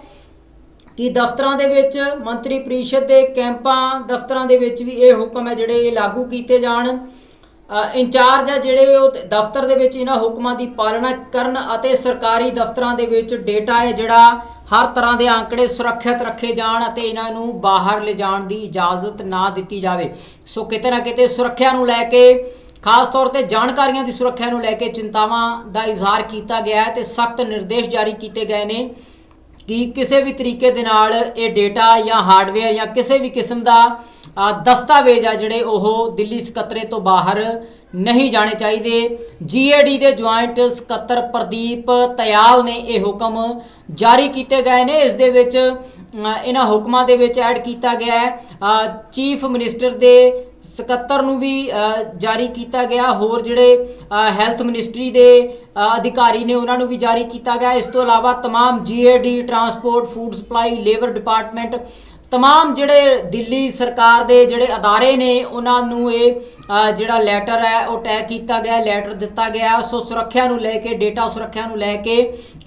ਕਿ ਦਫ਼ਤਰਾਂ ਦੇ ਵਿੱਚ ਮੰਤਰੀ ਪਰਿਸ਼ਦ ਦੇ ਕੈਂਪਾਂ, ਦਫ਼ਤਰਾਂ ਦੇ ਵਿੱਚ ਵੀ ਇਹ ਹੁਕਮ ਹੈ ਜਿਹੜੇ ਇਹ ਲਾਗੂ ਕੀਤੇ ਜਾਣ। ਇੰਚਾਰਜ ਹੈ ਜਿਹੜੇ ਉਹ ਦਫ਼ਤਰ ਦੇ ਵਿੱਚ ਇਹਨਾਂ ਹੁਕਮਾਂ ਦੀ ਪਾਲਣਾ ਕਰਨ ਅਤੇ ਸਰਕਾਰੀ ਦਫ਼ਤਰਾਂ ਦੇ ਵਿੱਚ ਡੇਟਾ ਹੈ ਜਿਹੜਾ ਹਰ ਤਰ੍ਹਾਂ ਦੇ ਅੰਕੜੇ ਸੁਰੱਖਿਅਤ ਰੱਖੇ ਜਾਣ ਅਤੇ ਇਹਨਾਂ ਨੂੰ ਬਾਹਰ ਲਿਜਾਣ ਦੀ ਇਜਾਜ਼ਤ ਨਾ ਦਿੱਤੀ ਜਾਵੇ। ਸੋ ਕਿਤੇ ਨਾ ਕਿਤੇ ਸੁਰੱਖਿਆ ਨੂੰ ਲੈ ਕੇ, ਖਾਸ ਤੌਰ ਤੇ ਜਾਣਕਾਰੀਆਂ ਦੀ ਸੁਰੱਖਿਆ ਨੂੰ ਲੈ ਕੇ ਚਿੰਤਾਵਾਂ ਦਾ ਇਜ਼ਹਾਰ ਕੀਤਾ ਗਿਆ ਹੈ ਤੇ ਸਖਤ ਨਿਰਦੇਸ਼ ਜਾਰੀ ਕੀਤੇ ਗਏ ਨੇ। ਕਿ ਕਿਸੇ ਵੀ ਤਰੀਕੇ ਦੇ ਨਾਲ ਇਹ ਡੇਟਾ ਜਾਂ ਹਾਰਡਵੇਅਰ ਜਾਂ ਕਿਸੇ ਵੀ ਕਿਸਮ ਦਾ ਦਸਤਾਵੇਜ਼ ਆ ਜਿਹੜੇ ਉਹ ਦਿੱਲੀ ਸਕੱਤਰੇ ਤੋਂ ਬਾਹਰ ਨਹੀਂ ਜਾਣੇ ਚਾਹੀਦੇ। ਜੀਏਡੀ ਦੇ ਜੁਆਇੰਟ ਸਕੱਤਰ ਪ੍ਰਦੀਪ ਤਿਆਲ ਨੇ ਇਹ ਹੁਕਮ ਜਾਰੀ ਕੀਤੇ ਗਏ ਨੇ। ਇਸ ਦੇ ਵਿੱਚ ਇਹਨਾਂ ਹੁਕਮਾਂ ਦੇ ਵਿੱਚ ਐਡ ਕੀਤਾ ਗਿਆ ਹੈ। ਚੀਫ ਮਿਨਿਸਟਰ ਦੇ ਸਕੱਤਰ ਨੂੰ ਵੀ ਅ, ਜਾਰੀ ਕੀਤਾ ਗਿਆ ਹੋਰ ਜਿਹੜੇ ਹੈਲਥ ਮਿਨਿਸਟਰੀ ਦੇ ਅ, ਅਧਿਕਾਰੀ ਨੇ ਉਹਨਾਂ ਨੂੰ ਵੀ ਜਾਰੀ ਕੀਤਾ ਗਿਆ ਇਸ ਤੋਂ ਇਲਾਵਾ तमाम GAD transport food supply labour department तमाम ਜਿਹੜੇ ਦਿੱਲੀ ਸਰਕਾਰ ਦੇ ਜਿਹੜੇ ਅਦਾਰੇ ਨੇ ਉਹਨਾਂ ਨੂੰ ਇਹ ਅ, ਜਿਹੜਾ ਲੈਟਰ ਹੈ ਉਹ ਟੈਗ ਕੀਤਾ ਗਿਆ ਲੈਟਰ ਦਿੱਤਾ ਗਿਆ ਸੋ ਸੁਰੱਖਿਆ ਨੂੰ ਲੈ ਕੇ ਡੇਟਾ ਸੁਰੱਖਿਆ ਨੂੰ ਲੈ ਕੇ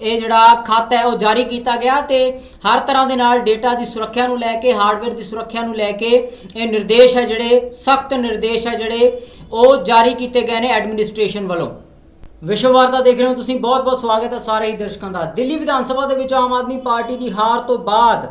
ਇਹ ਜਿਹੜਾ ਖਤ ਹੈ ਉਹ ਜਾਰੀ ਕੀਤਾ ਗਿਆ ਤੇ ਹਰ ਤਰ੍ਹਾਂ ਦੇ ਨਾਲ ਡੇਟਾ ਦੀ ਸੁਰੱਖਿਆ ਨੂੰ ਲੈ ਕੇ ਹਾਰਡਵੇਅਰ ਦੀ ਸੁਰੱਖਿਆ ਨੂੰ ਲੈ ਕੇ ਇਹ ਨਿਰਦੇਸ਼ ਹੈ ਜਿਹੜੇ ਸਖਤ ਨਿਰਦੇਸ਼ ਹੈ ਜਿਹੜੇ ਉਹ ਜਾਰੀ ਕੀਤੇ ਗਏ ਨੇ ਐਡਮਿਨਿਸਟ੍ਰੇਸ਼ਨ ਵੱਲੋਂ ਵਿਸ਼ਵ ਵਾਰਤਾ ਦੇਖ ਰਹੇ ਹੋ ਤੁਸੀਂ ਬਹੁਤ ਬਹੁਤ ਸਵਾਗਤ ਹੈ ਸਾਰੇ ਹੀ ਦਰਸ਼ਕਾਂ ਦਾ ਦਿੱਲੀ ਵਿਧਾਨ ਸਭਾ ਦੇ ਵਿੱਚ ਆਮ ਆਦਮੀ ਪਾਰਟੀ ਦੀ ਹਾਰ ਤੋਂ ਬਾਅਦ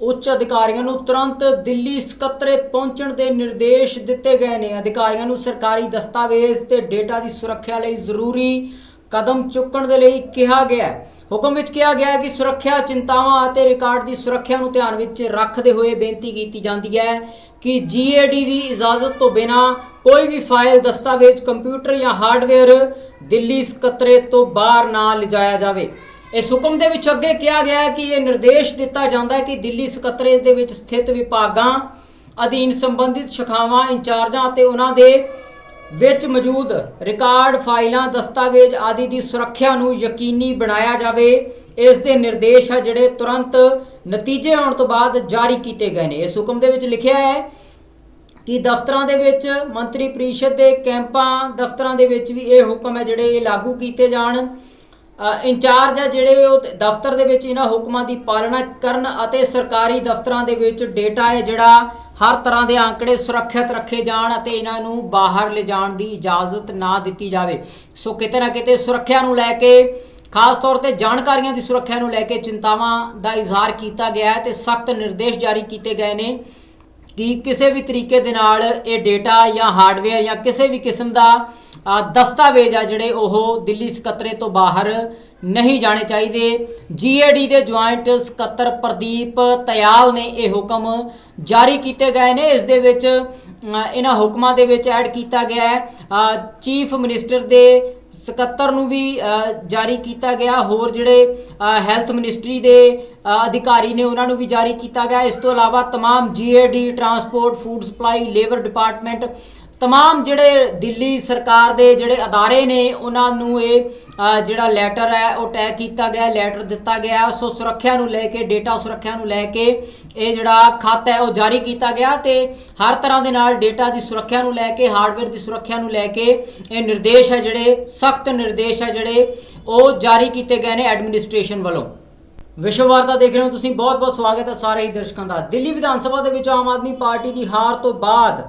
ਉੱਚ ਅਧਿਕਾਰੀਆਂ ਨੂੰ ਤੁਰੰਤ ਦਿੱਲੀ ਸਕੱਤਰੇਤ ਪਹੁੰਚਣ ਦੇ ਨਿਰਦੇਸ਼ ਦਿੱਤੇ ਗਏ ਨੇ। ਅਧਿਕਾਰੀਆਂ ਨੂੰ ਸਰਕਾਰੀ ਦਸਤਾਵੇਜ਼ ਤੇ ਡੇਟਾ ਦੀ ਸੁਰੱਖਿਆ ਲਈ ਜ਼ਰੂਰੀ ਕਦਮ ਚੁੱਕਣ ਦੇ ਲਈ ਕਿਹਾ ਗਿਆ ਹੈ। ਹੁਕਮ ਵਿੱਚ ਕਿਹਾ ਗਿਆ ਹੈ ਕਿ ਸੁਰੱਖਿਆ ਚਿੰਤਾਵਾਂ ਅਤੇ ਰਿਕਾਰਡ ਦੀ ਸੁਰੱਖਿਆ ਨੂੰ ਧਿਆਨ ਵਿੱਚ ਰੱਖਦੇ ਹੋਏ ਬੇਨਤੀ ਕੀਤੀ ਜਾਂਦੀ ਹੈ ਕਿ ਜੀਏਡੀ ਦੀ ਇਜਾਜ਼ਤ ਤੋਂ ਬਿਨਾ ਕੋਈ ਵੀ ਫਾਈਲ, ਦਸਤਾਵੇਜ਼, ਕੰਪਿਊਟਰ ਜਾਂ ਹਾਰਡਵੇਅਰ ਦਿੱਲੀ ਸਕੱਤਰੇ ਤੋਂ ਬਾਹਰ ਨਾ ਲਿਜਾਇਆ ਜਾਵੇ। ਇਸ ਹੁਕਮ ਦੇ ਵਿੱਚ ਅੱਗੇ ਕਿਹਾ ਗਿਆ ਹੈ ਕਿ ਇਹ ਨਿਰਦੇਸ਼ ਦਿੱਤਾ ਜਾਂਦਾ ਹੈ ਕਿ ਦਿੱਲੀ ਸਕੱਤਰੇਤ ਦੇ ਵਿੱਚ ਸਥਿਤ ਵਿਭਾਗਾਂ ਅਧੀਨ ਸੰਬੰਧਿਤ ਸ਼ਾਖਾਵਾਂ, ਇੰਚਾਰਜਾਂ ਅਤੇ ਉਹਨਾਂ ਦੇ ਵਿੱਚ ਮੌਜੂਦ ਰਿਕਾਰਡ ਫਾਈਲਾਂ, ਦਸਤਾਵੇਜ਼ ਆਦਿ ਦੀ ਸੁਰੱਖਿਆ ਨੂੰ ਯਕੀਨੀ ਬਣਾਇਆ ਜਾਵੇ। ਇਸ ਦੇ ਨਿਰਦੇਸ਼ ਹੈ ਜਿਹੜੇ ਤੁਰੰਤ ਨਤੀਜੇ ਆਉਣ ਤੋਂ ਬਾਅਦ ਜਾਰੀ ਕੀਤੇ ਗਏ ਨੇ। ਇਸ ਹੁਕਮ ਦੇ ਵਿੱਚ ਲਿਖਿਆ ਹੈ ਕਿ ਦਫ਼ਤਰਾਂ ਦੇ ਵਿੱਚ ਮੰਤਰੀ ਪਰਿਸ਼ਦ ਦੇ ਕੈਂਪਾਂ, ਦਫ਼ਤਰਾਂ ਦੇ ਵਿੱਚ ਵੀ ਇਹ ਹੁਕਮ ਹੈ ਜਿਹੜੇ ਇਹ ਲਾਗੂ ਕੀਤੇ ਜਾਣ। ਇੰਚਾਰਜ ਆ ਜਿਹੜੇ ਉਹ ਦਫ਼ਤਰ ਦੇ ਵਿੱਚ ਇਹਨਾਂ ਹੁਕਮਾਂ ਦੀ ਪਾਲਣਾ ਕਰਨ ਅਤੇ ਸਰਕਾਰੀ ਦਫ਼ਤਰਾਂ ਦੇ ਵਿੱਚ ਡੇਟਾ ਹੈ ਜਿਹੜਾ ਹਰ ਤਰ੍ਹਾਂ ਦੇ ਅੰਕੜੇ ਸੁਰੱਖਿਅਤ ਰੱਖੇ ਜਾਣ ਅਤੇ ਇਹਨਾਂ ਨੂੰ ਬਾਹਰ ਲਿਜਾਣ ਦੀ ਇਜਾਜ਼ਤ ਨਾ ਦਿੱਤੀ ਜਾਵੇ। ਸੋ ਕਿਤੇ ਨਾ ਕਿਤੇ ਸੁਰੱਖਿਆ ਨੂੰ ਲੈ ਕੇ, ਖਾਸ ਤੌਰ ਤੇ ਜਾਣਕਾਰੀਆਂ ਦੀ ਸੁਰੱਖਿਆ ਨੂੰ ਲੈ ਕੇ ਚਿੰਤਾਵਾਂ ਦਾ ਇਜ਼ਹਾਰ ਕੀਤਾ ਗਿਆ ਹੈ ਤੇ ਸਖਤ ਨਿਰਦੇਸ਼ ਜਾਰੀ ਕੀਤੇ ਗਏ ਨੇ ਕਿ ਕਿਸੇ ਵੀ ਤਰੀਕੇ ਦੇ ਨਾਲ ਇਹ ਡੇਟਾ ਜਾਂ ਹਾਰਡਵੇਅਰ ਜਾਂ ਕਿਸੇ ਵੀ ਕਿਸਮ ਦਾ ਦਸਤਾਵੇਜ਼ ਆ ਜਿਹੜੇ ਉਹ ਦਿੱਲੀ ਸਕੱਤਰੇ ਤੋਂ ਬਾਹਰ ਨਹੀਂ ਜਾਣੇ ਚਾਹੀਦੇ ਜੀਏਡੀ ਦੇ ਜੁਆਇੰਟ ਸਕੱਤਰ ਪ੍ਰਦੀਪ ਤਿਆਲ ਨੇ ਇਹ ਹੁਕਮ ਜਾਰੀ ਕੀਤੇ ਗਏ ਨੇ ਇਸ ਦੇ ਵਿੱਚ ਅ, ਇਹਨਾਂ ਹੁਕਮਾਂ ਦੇ ਵਿੱਚ ਐਡ ਕੀਤਾ ਗਿਆ ਹੈ ਚੀਫ ਮਿਨਿਸਟਰ ਦੇ ਸਕੱਤਰ ਨੂੰ ਵੀ ਅ, ਜਾਰੀ ਕੀਤਾ ਗਿਆ ਹੋਰ ਜਿਹੜੇ ਹੈਲਥ ਮਿਨਿਸਟਰੀ ਦੇ ਅ, ਅਧਿਕਾਰੀ ਨੇ ਉਹਨਾਂ ਨੂੰ ਵੀ ਜਾਰੀ ਕੀਤਾ ਗਿਆ ਇਸ ਤੋਂ ਇਲਾਵਾ तमाम GAD transport food supply labour department तमाम ਜਿਹੜੇ ਦਿੱਲੀ ਸਰਕਾਰ ਦੇ ਜਿਹੜੇ ਅਦਾਰੇ ਨੇ ਉਹਨਾਂ ਨੂੰ ਇਹ ਅ, ਜਿਹੜਾ ਲੈਟਰ ਹੈ ਉਹ ਟੈਗ ਕੀਤਾ ਗਿਆ ਲੈਟਰ ਦਿੱਤਾ ਗਿਆ ਸੋ ਸੁਰੱਖਿਆ ਨੂੰ ਲੈ ਕੇ ਡੇਟਾ ਸੁਰੱਖਿਆ ਨੂੰ ਲੈ ਕੇ ਇਹ ਜਿਹੜਾ ਖਤ ਹੈ ਉਹ ਜਾਰੀ ਕੀਤਾ ਗਿਆ ਤੇ ਹਰ ਤਰ੍ਹਾਂ ਦੇ ਨਾਲ ਡੇਟਾ ਦੀ ਸੁਰੱਖਿਆ ਨੂੰ ਲੈ ਕੇ ਹਾਰਡਵੇਅਰ ਦੀ ਸੁਰੱਖਿਆ ਨੂੰ ਲੈ ਕੇ ਇਹ ਨਿਰਦੇਸ਼ ਹੈ ਜਿਹੜੇ ਸਖਤ ਨਿਰਦੇਸ਼ ਹੈ ਜਿਹੜੇ ਉਹ ਜਾਰੀ ਕੀਤੇ ਗਏ ਨੇ ਐਡਮਿਨਿਸਟ੍ਰੇਸ਼ਨ ਵੱਲੋਂ ਵਿਸ਼ਵ ਵਾਰਤਾ ਦੇਖ ਰਹੇ ਹੋ ਤੁਸੀਂ ਬਹੁਤ ਬਹੁਤ ਸਵਾਗਤ ਹੈ ਸਾਰੇ ਹੀ ਦਰਸ਼ਕਾਂ ਦਾ ਦਿੱਲੀ ਵਿਧਾਨ ਸਭਾ ਦੇ ਵਿੱਚ ਆਮ ਆਦਮੀ ਪਾਰਟੀ ਦੀ ਹਾਰ ਤੋਂ ਬਾਅਦ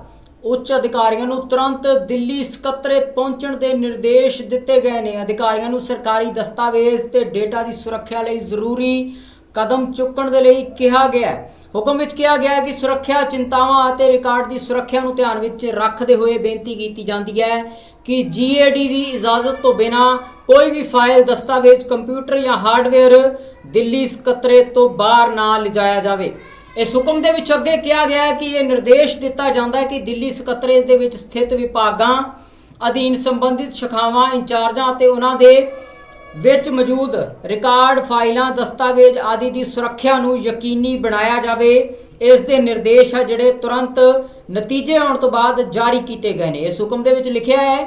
ਉੱਚ ਅਧਿਕਾਰੀਆਂ ਨੂੰ ਤੁਰੰਤ ਦਿੱਲੀ ਸਕੱਤਰੇਤ ਪਹੁੰਚਣ ਦੇ ਨਿਰਦੇਸ਼ ਦਿੱਤੇ ਗਏ ਨੇ। ਅਧਿਕਾਰੀਆਂ ਨੂੰ ਸਰਕਾਰੀ ਦਸਤਾਵੇਜ਼ ਤੇ ਡੇਟਾ ਦੀ ਸੁਰੱਖਿਆ ਲਈ ਜ਼ਰੂਰੀ ਕਦਮ ਚੁੱਕਣ ਦੇ ਲਈ ਕਿਹਾ ਗਿਆ ਹੈ। ਹੁਕਮ ਵਿੱਚ ਕਿਹਾ ਗਿਆ ਹੈ ਕਿ ਸੁਰੱਖਿਆ ਚਿੰਤਾਵਾਂ ਅਤੇ ਰਿਕਾਰਡ ਦੀ ਸੁਰੱਖਿਆ ਨੂੰ ਧਿਆਨ ਵਿੱਚ ਰੱਖਦੇ ਹੋਏ ਬੇਨਤੀ ਕੀਤੀ ਜਾਂਦੀ ਹੈ ਕਿ ਜੀਏਡੀ ਦੀ ਇਜਾਜ਼ਤ ਤੋਂ ਬਿਨਾ ਕੋਈ ਵੀ ਫਾਈਲ, ਦਸਤਾਵੇਜ਼, ਕੰਪਿਊਟਰ ਜਾਂ ਹਾਰਡਵੇਅਰ ਦਿੱਲੀ ਸਕੱਤਰੇਤ ਤੋਂ ਬਾਹਰ ਨਾ ਲਿਜਾਇਆ ਜਾਵੇ। ਇਸ ਹੁਕਮ ਦੇ ਵਿੱਚ ਅੱਗੇ ਕਿਹਾ ਗਿਆ ਹੈ ਕਿ ਇਹ ਨਿਰਦੇਸ਼ ਦਿੱਤਾ ਜਾਂਦਾ ਹੈ ਕਿ ਦਿੱਲੀ ਸਕੱਤਰੇਤ ਦੇ ਵਿੱਚ ਸਥਿਤ ਵਿਭਾਗਾਂ ਅਧੀਨ ਸੰਬੰਧਿਤ ਸ਼ਾਖਾਵਾਂ, ਇੰਚਾਰਜਾਂ ਅਤੇ ਉਹਨਾਂ ਦੇ ਵਿੱਚ ਮੌਜੂਦ ਰਿਕਾਰਡ ਫਾਈਲਾਂ, ਦਸਤਾਵੇਜ਼ ਆਦਿ ਦੀ ਸੁਰੱਖਿਆ ਨੂੰ ਯਕੀਨੀ ਬਣਾਇਆ ਜਾਵੇ। ਇਸ ਦੇ ਨਿਰਦੇਸ਼ ਹੈ ਜਿਹੜੇ ਤੁਰੰਤ ਨਤੀਜੇ ਆਉਣ ਤੋਂ ਬਾਅਦ ਜਾਰੀ ਕੀਤੇ ਗਏ ਨੇ। ਇਸ ਹੁਕਮ ਦੇ ਵਿੱਚ ਲਿਖਿਆ ਹੈ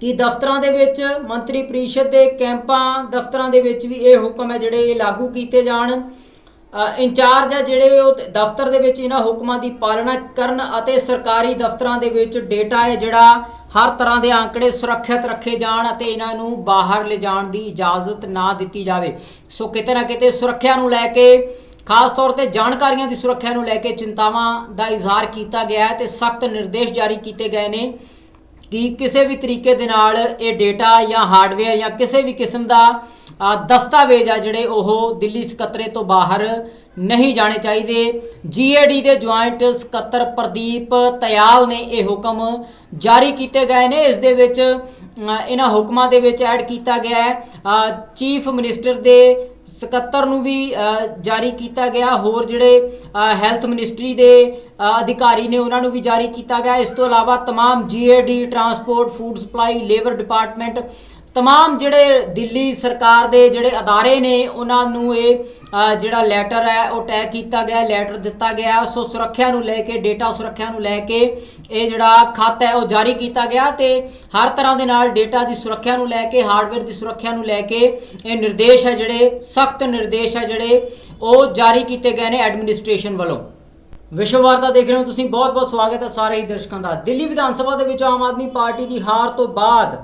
ਕਿ ਦਫ਼ਤਰਾਂ ਦੇ ਵਿੱਚ ਮੰਤਰੀ ਪਰਿਸ਼ਦ ਦੇ ਕੈਂਪਾਂ ਦਫ਼ਤਰਾਂ ਦੇ ਵਿੱਚ ਵੀ ਇਹ ਹੁਕਮ ਹੈ ਜਿਹੜੇ ਇਹ ਲਾਗੂ ਕੀਤੇ ਜਾਣ। ਇੰਚਾਰਜ ਹੈ ਜਿਹੜੇ ਉਹ ਦਫ਼ਤਰ ਦੇ ਵਿੱਚ ਇਹਨਾਂ ਹੁਕਮਾਂ ਦੀ ਪਾਲਣਾ ਕਰਨ ਅਤੇ ਸਰਕਾਰੀ ਦਫ਼ਤਰਾਂ ਦੇ ਵਿੱਚ ਡੇਟਾ ਹੈ ਜਿਹੜਾ ਹਰ ਤਰ੍ਹਾਂ ਦੇ ਅੰਕੜੇ ਸੁਰੱਖਿਅਤ ਰੱਖੇ ਜਾਣ ਅਤੇ ਇਹਨਾਂ ਨੂੰ ਬਾਹਰ ਲਿਜਾਣ ਦੀ ਇਜਾਜ਼ਤ ਨਾ ਦਿੱਤੀ ਜਾਵੇ। ਸੋ ਕਿਤੇ ਨਾ ਕਿਤੇ ਸੁਰੱਖਿਆ ਨੂੰ ਲੈ ਕੇ, ਖਾਸ ਤੌਰ ਤੇ ਜਾਣਕਾਰੀਆਂ ਦੀ ਸੁਰੱਖਿਆ ਨੂੰ ਲੈ ਕੇ ਚਿੰਤਾਵਾਂ ਦਾ ਇਜ਼ਹਾਰ ਕੀਤਾ ਗਿਆ ਹੈ ਤੇ ਸਖਤ ਨਿਰਦੇਸ਼ ਜਾਰੀ ਕੀਤੇ ਗਏ ਨੇ ਕਿ ਕਿਸੇ ਵੀ ਤਰੀਕੇ ਦੇ ਨਾਲ ਇਹ ਡੇਟਾ ਜਾਂ ਹਾਰਡਵੇਅਰ ਜਾਂ ਕਿਸੇ ਵੀ ਕਿਸਮ ਦਾ ਦਸਤਾਵੇਜ਼ ਆ ਜਿਹੜੇ ਉਹ ਦਿੱਲੀ ਸਕੱਤਰੇ ਤੋਂ ਬਾਹਰ ਨਹੀਂ ਜਾਣੇ ਚਾਹੀਦੇ ਜੀਏਡੀ ਦੇ ਜੁਆਇੰਟ ਸਕੱਤਰ ਪ੍ਰਦੀਪ ਤਿਆਲ ਨੇ ਇਹ ਹੁਕਮ ਜਾਰੀ ਕੀਤੇ ਗਏ ਨੇ ਇਸ ਦੇ ਵਿੱਚ ਅ, ਇਹਨਾਂ ਹੁਕਮਾਂ ਦੇ ਵਿੱਚ ਐਡ ਕੀਤਾ ਗਿਆ ਹੈ ਚੀਫ ਮਿਨਿਸਟਰ ਦੇ ਸਕੱਤਰ ਨੂੰ ਵੀ ਅ, ਜਾਰੀ ਕੀਤਾ ਗਿਆ ਹੋਰ ਜਿਹੜੇ ਹੈਲਥ ਮਿਨਿਸਟਰੀ ਦੇ ਅ, ਅਧਿਕਾਰੀ ਨੇ ਉਹਨਾਂ ਨੂੰ ਵੀ ਜਾਰੀ ਕੀਤਾ ਗਿਆ ਇਸ ਤੋਂ ਇਲਾਵਾ तमाम GAD transport food supply labour department तमाम ਜਿਹੜੇ ਦਿੱਲੀ ਸਰਕਾਰ ਦੇ ਜਿਹੜੇ ਅਦਾਰੇ ਨੇ ਉਹਨਾਂ ਨੂੰ ਇਹ ਅ, ਜਿਹੜਾ ਲੈਟਰ ਹੈ ਉਹ ਟੈਗ ਕੀਤਾ ਗਿਆ ਲੈਟਰ ਦਿੱਤਾ ਗਿਆ ਸੋ ਸੁਰੱਖਿਆ ਨੂੰ ਲੈ ਕੇ ਡੇਟਾ ਸੁਰੱਖਿਆ ਨੂੰ ਲੈ ਕੇ ਇਹ ਜਿਹੜਾ ਖੱਤ ਹੈ ਉਹ ਜਾਰੀ ਕੀਤਾ ਗਿਆ ਤੇ ਹਰ ਤਰ੍ਹਾਂ ਦੇ ਨਾਲ ਡੇਟਾ ਦੀ ਸੁਰੱਖਿਆ ਨੂੰ ਲੈ ਕੇ ਹਾਰਡਵੇਅਰ ਦੀ ਸੁਰੱਖਿਆ ਨੂੰ ਲੈ ਕੇ ਇਹ ਨਿਰਦੇਸ਼ ਹੈ ਜਿਹੜੇ ਸਖਤ ਨਿਰਦੇਸ਼ ਹੈ ਜਿਹੜੇ ਉਹ ਜਾਰੀ ਕੀਤੇ ਗਏ ਨੇ ਐਡਮਿਨਿਸਟ੍ਰੇਸ਼ਨ ਵੱਲੋਂ ਵਿਸ਼ਵ ਵਾਰਤਾ ਦੇਖ ਰਹੇ ਹੋ ਤੁਸੀਂ ਬਹੁਤ ਬਹੁਤ ਸਵਾਗਤ ਹੈ ਸਾਰੇ ਹੀ ਦਰਸ਼ਕਾਂ ਦਾ ਦਿੱਲੀ ਵਿਧਾਨ ਸਭਾ ਦੇ ਵਿੱਚ ਆਮ ਆਦਮੀ ਪਾਰਟੀ ਦੀ ਹਾਰ ਤੋਂ ਬਾਅਦ